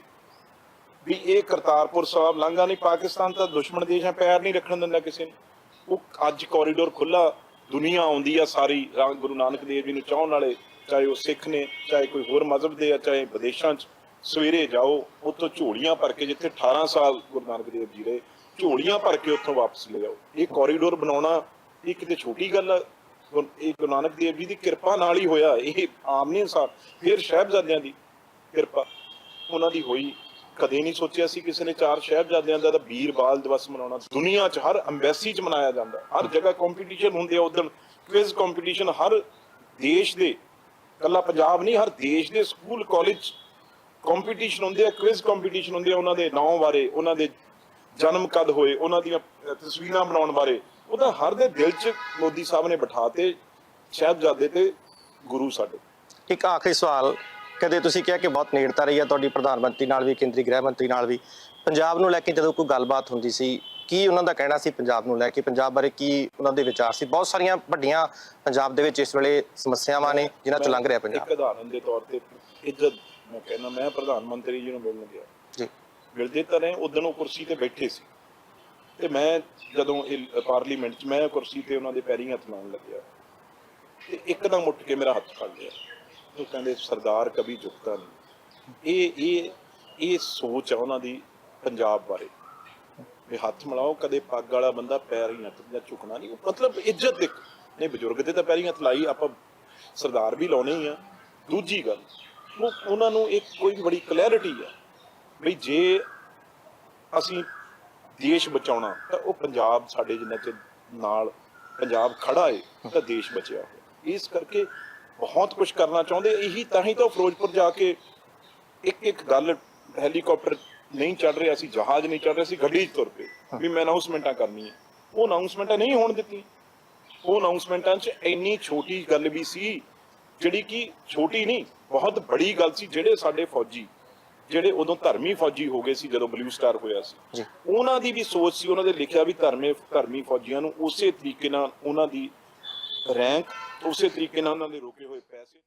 ਵੀ ਇਹ ਕਰਤਾਰਪੁਰ ਸਾਹਿਬ, ਲਾਂਘਾ ਨਹੀਂ, ਪਾਕਿਸਤਾਨ ਤਾਂ ਦੁਸ਼ਮਣ ਦੇਸ਼ ਹੈ, ਪੈਰ ਨਹੀਂ ਰੱਖਣ ਦਿੰਦਾ ਕਿਸੇ ਨੂੰ। ਉਹ ਅੱਜ ਕੋਰੀਡੋਰ ਖੁੱਲਾ ਦੁਨੀਆ ਆਉਂਦੀ ਆ ਸਾਰੀ ਗੁਰੂ ਨਾਨਕ ਦੇਵ ਜੀ ਨੂੰ ਚਾਹਣ ਵਾਲੇ, ਚਾਹੇ ਉਹ ਸਿੱਖ ਨੇ, ਚਾਹੇ ਕੋਈ ਹੋਰ ਮਜ਼ਹਬ ਦੇ ਆ, ਚਾਹੇ ਵਿਦੇਸ਼ਾਂ 'ਚ, ਸਵੇਰੇ ਜਾਓ, ਉੱਥੋਂ ਝੋਲੀਆਂ ਭਰ ਕੇ ਜਿੱਥੇ 18 ਸਾਲ ਗੁਰੂ ਨਾਨਕ ਦੇਵ ਜੀ ਰਹੇ, ਝੋਲੀਆਂ ਭਰ ਕੇ ਉੱਥੋਂ ਵਾਪਸ ਲੈ ਆਓ। ਇਹ ਕੋਰੀਡੋਰ ਬਣਾਉਣਾ, ਇਹ ਕਿਤੇ ਛੋਟੀ ਗੱਲ ਆ ਇਹ ਗੁਰੂ ਨਾਨਕ ਦੇਵ ਜੀ ਦੀ ਕਿਰਪਾ ਨਾਲ ਹੀ ਹੋਇਆ, ਇਹ ਆਮ ਨਹੀਂ ਇਨਸਾਨ, ਫਿਰ ਸਾਹਿਬਜ਼ਾਦਿਆਂ ਦੀ ਕਿਰਪਾ। ਉਹਨਾਂ ਦੀ ਹੋਈ। ਕਦੇ ਨਹੀਂ ਸੋਚਿਆ ਸੀ ਕਿਸੇ ਨੇ ਚਾਰ ਸਾਹਿਬਜ਼ਾਦਿਆਂ ਦਾ ਵੀਰ ਬਾਲ ਦਿਵਸ ਮਨਾਉਣਾ। ਦੁਨੀਆ 'ਚ ਹਰ ਐਮਬੈਸੀ 'ਚ ਮਨਾਇਆ ਜਾਂਦਾ। ਹਰ ਜਗ੍ਹਾ ਕੰਪੀਟੀਸ਼ਨ ਹੁੰਦੇ ਆ ਉਦੋਂ ਕੁਇਜ਼ ਕੰਪੀਟੀਸ਼ਨ ਹਰ ਦੇਸ਼ ਦੇ ਕੱਲਾ ਪੰਜਾਬ ਨਹੀਂ, ਹਰ ਦੇਸ਼ ਦੇ ਸਕੂਲ ਕਾਲਜ ਕੰਪੀਟੀਸ਼ਨ ਹੁੰਦੇ ਆ ਕੁਇਜ਼ ਕੰਪੀਟੀਸ਼ਨ ਹੁੰਦੇ ਆ ਉਹਨਾਂ ਦੇ ਨਾਂ ਬਾਰੇ, ਉਹਨਾਂ ਦੇ ਜਨਮ ਕਦ ਹੋਏ, ਉਹਨਾਂ ਦੀਆਂ ਤਸਵੀਰਾਂ ਬਣਾਉਣ ਬਾਰੇ। ਉਹਦਾ ਹਰ ਦੇ ਦਿਲ 'ਚ ਮੋਦੀ ਸਾਹਿਬ ਨੇ ਬਿਠਾਤੇ ਸਾਹਿਬਜ਼ਾਦੇ ਤੇ ਗੁਰੂ ਸਾਡੇ। ਇੱਕ ਆਖਰੀ ਸਵਾਲ। ਕਦੇ ਤੁਸੀਂ ਕਿਹਾ ਕਿ ਬਹੁਤ ਨੇੜਤਾ ਰਹੀ ਹੈ ਤੁਹਾਡੀ ਪ੍ਰਧਾਨ ਮੰਤਰੀ ਨਾਲ ਵੀ ਕੇਂਦਰੀ ਗ੍ਰਹਿ ਮੰਤਰੀ ਨਾਲ ਵੀ। ਪੰਜਾਬ ਨੂੰ ਲੈ ਕੇ ਜਦੋਂ ਕੋਈ ਗੱਲਬਾਤ ਹੁੰਦੀ ਸੀ ਕੀ ਉਹਨਾਂ ਦਾ ਕਹਿਣਾ ਸੀ ਪੰਜਾਬ ਨੂੰ ਲੈ ਕੇ? ਪੰਜਾਬ ਬਾਰੇ ਕੀ ਉਹਨਾਂ ਦੇ ਵਿਚਾਰ ਸੀ? ਬਹੁਤ ਸਾਰੀਆਂ ਵੱਡੀਆਂ ਪੰਜਾਬ ਦੇ ਵਿੱਚ ਇਸ ਵੇਲੇ ਸਮੱਸਿਆਵਾਂ ਨੇ ਜਿਨ੍ਹਾਂ ਤੋਂ ਲੰਘ ਰਿਹਾ ਪੰਜਾਬ। ਇੱਕ ਉਦਾਹਰਨ ਦੇ ਤੌਰ ਤੇ ਇੱਜ਼ਤ ਮੈਂ ਕਹਿੰਦਾ ਮੈਂ ਪ੍ਰਧਾਨ ਮੰਤਰੀ ਜੀ ਨੂੰ ਮਿਲਣ ਗਿਆ। ਜੀ। ਮਿਲਦੇ ਤਾਂ ਰਹੇ ਉਦੋਂ ਉਹ ਕੁਰਸੀ ਤੇ ਬੈਠੇ ਸੀ। ਤੇ ਮੈਂ ਜਦੋਂ ਇਹ ਪਾਰਲੀਮੈਂਟ 'ਚ ਮੈਂ ਕੁਰਸੀ ਤੇ ਉਹਨਾਂ ਦੇ ਪੈਰੀਂ ਹੱਥ ਲਾਉਣ ਲੱਗਿਆ। ਤੇ ਇੱਕਦਮ ਉੱਠ ਕੇ ਮੇਰਾ ਹੱਥ ਫੜ ਲਿਆ। ਉਹ ਕਹਿੰਦੇ ਸਰਦਾਰ ਕभी ਝੁਕਦਾ ਨਹੀਂ ਇਹ ਇਹ ਇਹ ਸੋਚ ਆ ਉਹਨਾਂ ਦੀ ਪੰਜਾਬ ਬਾਰੇ। ਵੀ ਹੱਥ ਮਿਲਾਓ, ਕਦੇ ਪੱਗ ਵਾਲਾ ਬੰਦਾ ਪੈਰ ਹੀ ਨਾ ਜਾਂ ਝੁਕਣਾ ਨਹੀਂ। ਮਤਲਬ ਇੱਜ਼ਤ ਦੇਖ। ਨਹੀਂ, ਬਜ਼ੁਰਗ ਤੇ ਤਾਂ ਪੈਰੀਂ ਹੱਥ ਲਾਈ, ਆਪਾਂ ਸਰਦਾਰ ਵੀ ਲਾਉਣੇ ਹੀ ਆ। ਦੂਜੀ ਗੱਲ, ਉਹ, ਉਹਨਾਂ ਨੂੰ ਇੱਕ ਕੋਈ ਬੜੀ ਕਲੈਰਿਟੀ ਆ। ਵੀ ਜੇ ਅਸੀਂ ਦੇਸ਼ ਬਚਾਉਣਾ, ਤਾਂ ਉਹ ਪੰਜਾਬ ਸਾਡੇ ਜਿੰਨਾ ਚ ਨਾਲ ਪੰਜਾਬ ਖੜਾ ਏ, ਤਾਂ ਦੇਸ਼ ਬਚਿਆ ਹੋਇਆ। ਇਸ ਕਰਕੇ ਬਹੁਤ ਕੁਝ ਕਰਨਾ ਚਾਹੁੰਦੇ ਇਹੀ ਤਾਂ ਹੀ ਤਾਂ ਫਿਰੋਜ਼ਪੁਰ ਜਾ ਕੇ ਇੱਕ ਇੱਕ ਗੱਲ ਹੈਲੀਕਾਪਟਰ ਨਹੀਂ ਚੜ ਰਿਹਾ ਸੀ ਜਹਾਜ਼ ਨਹੀਂ ਚੜ ਰਿਹਾ ਸੀ ਗੱਡੀ 'ਚ ਤੁਰ ਪਏ। ਵੀ ਮੈਂ ਅਨਾਉਂਸਮੈਂਟਾਂ ਕਰਨੀ ਹੈ ਉਹ ਅਨਾਉਂਸਮੈਂਟਾਂ ਨਹੀਂ ਹੋਣ ਦਿੱਤੀ ਉਹ ਅਨਾਉਂਸਮੈਂਟਾਂ 'ਚ ਇੰਨੀ ਛੋਟੀ ਗੱਲ ਵੀ ਸੀ ਜਿਹੜੀ ਕਿ ਛੋਟੀ ਨਹੀਂ ਬਹੁਤ ਬੜੀ ਗੱਲ ਸੀ ਜਿਹੜੇ ਸਾਡੇ ਫੌਜੀ ਜਿਹੜੇ ਉਦੋਂ ਧਰਮੀ ਫੌਜੀ ਹੋ ਗਏ ਸੀ ਜਦੋਂ ਬਲੂ ਸਟਾਰ ਹੋਇਆ ਸੀ। ਉਹਨਾਂ ਦੀ ਵੀ ਸੋਚ ਸੀ ਉਹਨਾਂ ਦੇ ਲਿਖਿਆ ਵੀ ਧਰਮੇ ਧਰਮੀ ਫੌਜੀਆਂ ਨੂੰ ਉਸੇ ਤਰੀਕੇ ਨਾਲ ਉਹਨਾਂ ਦੀ ਰੈਂਕ ਉਸੇ ਤਰੀਕੇ ਨਾਲ ਉਹਨਾਂ ਦੇ ਰੋਕੇ ਹੋਏ ਪੈਸੇ।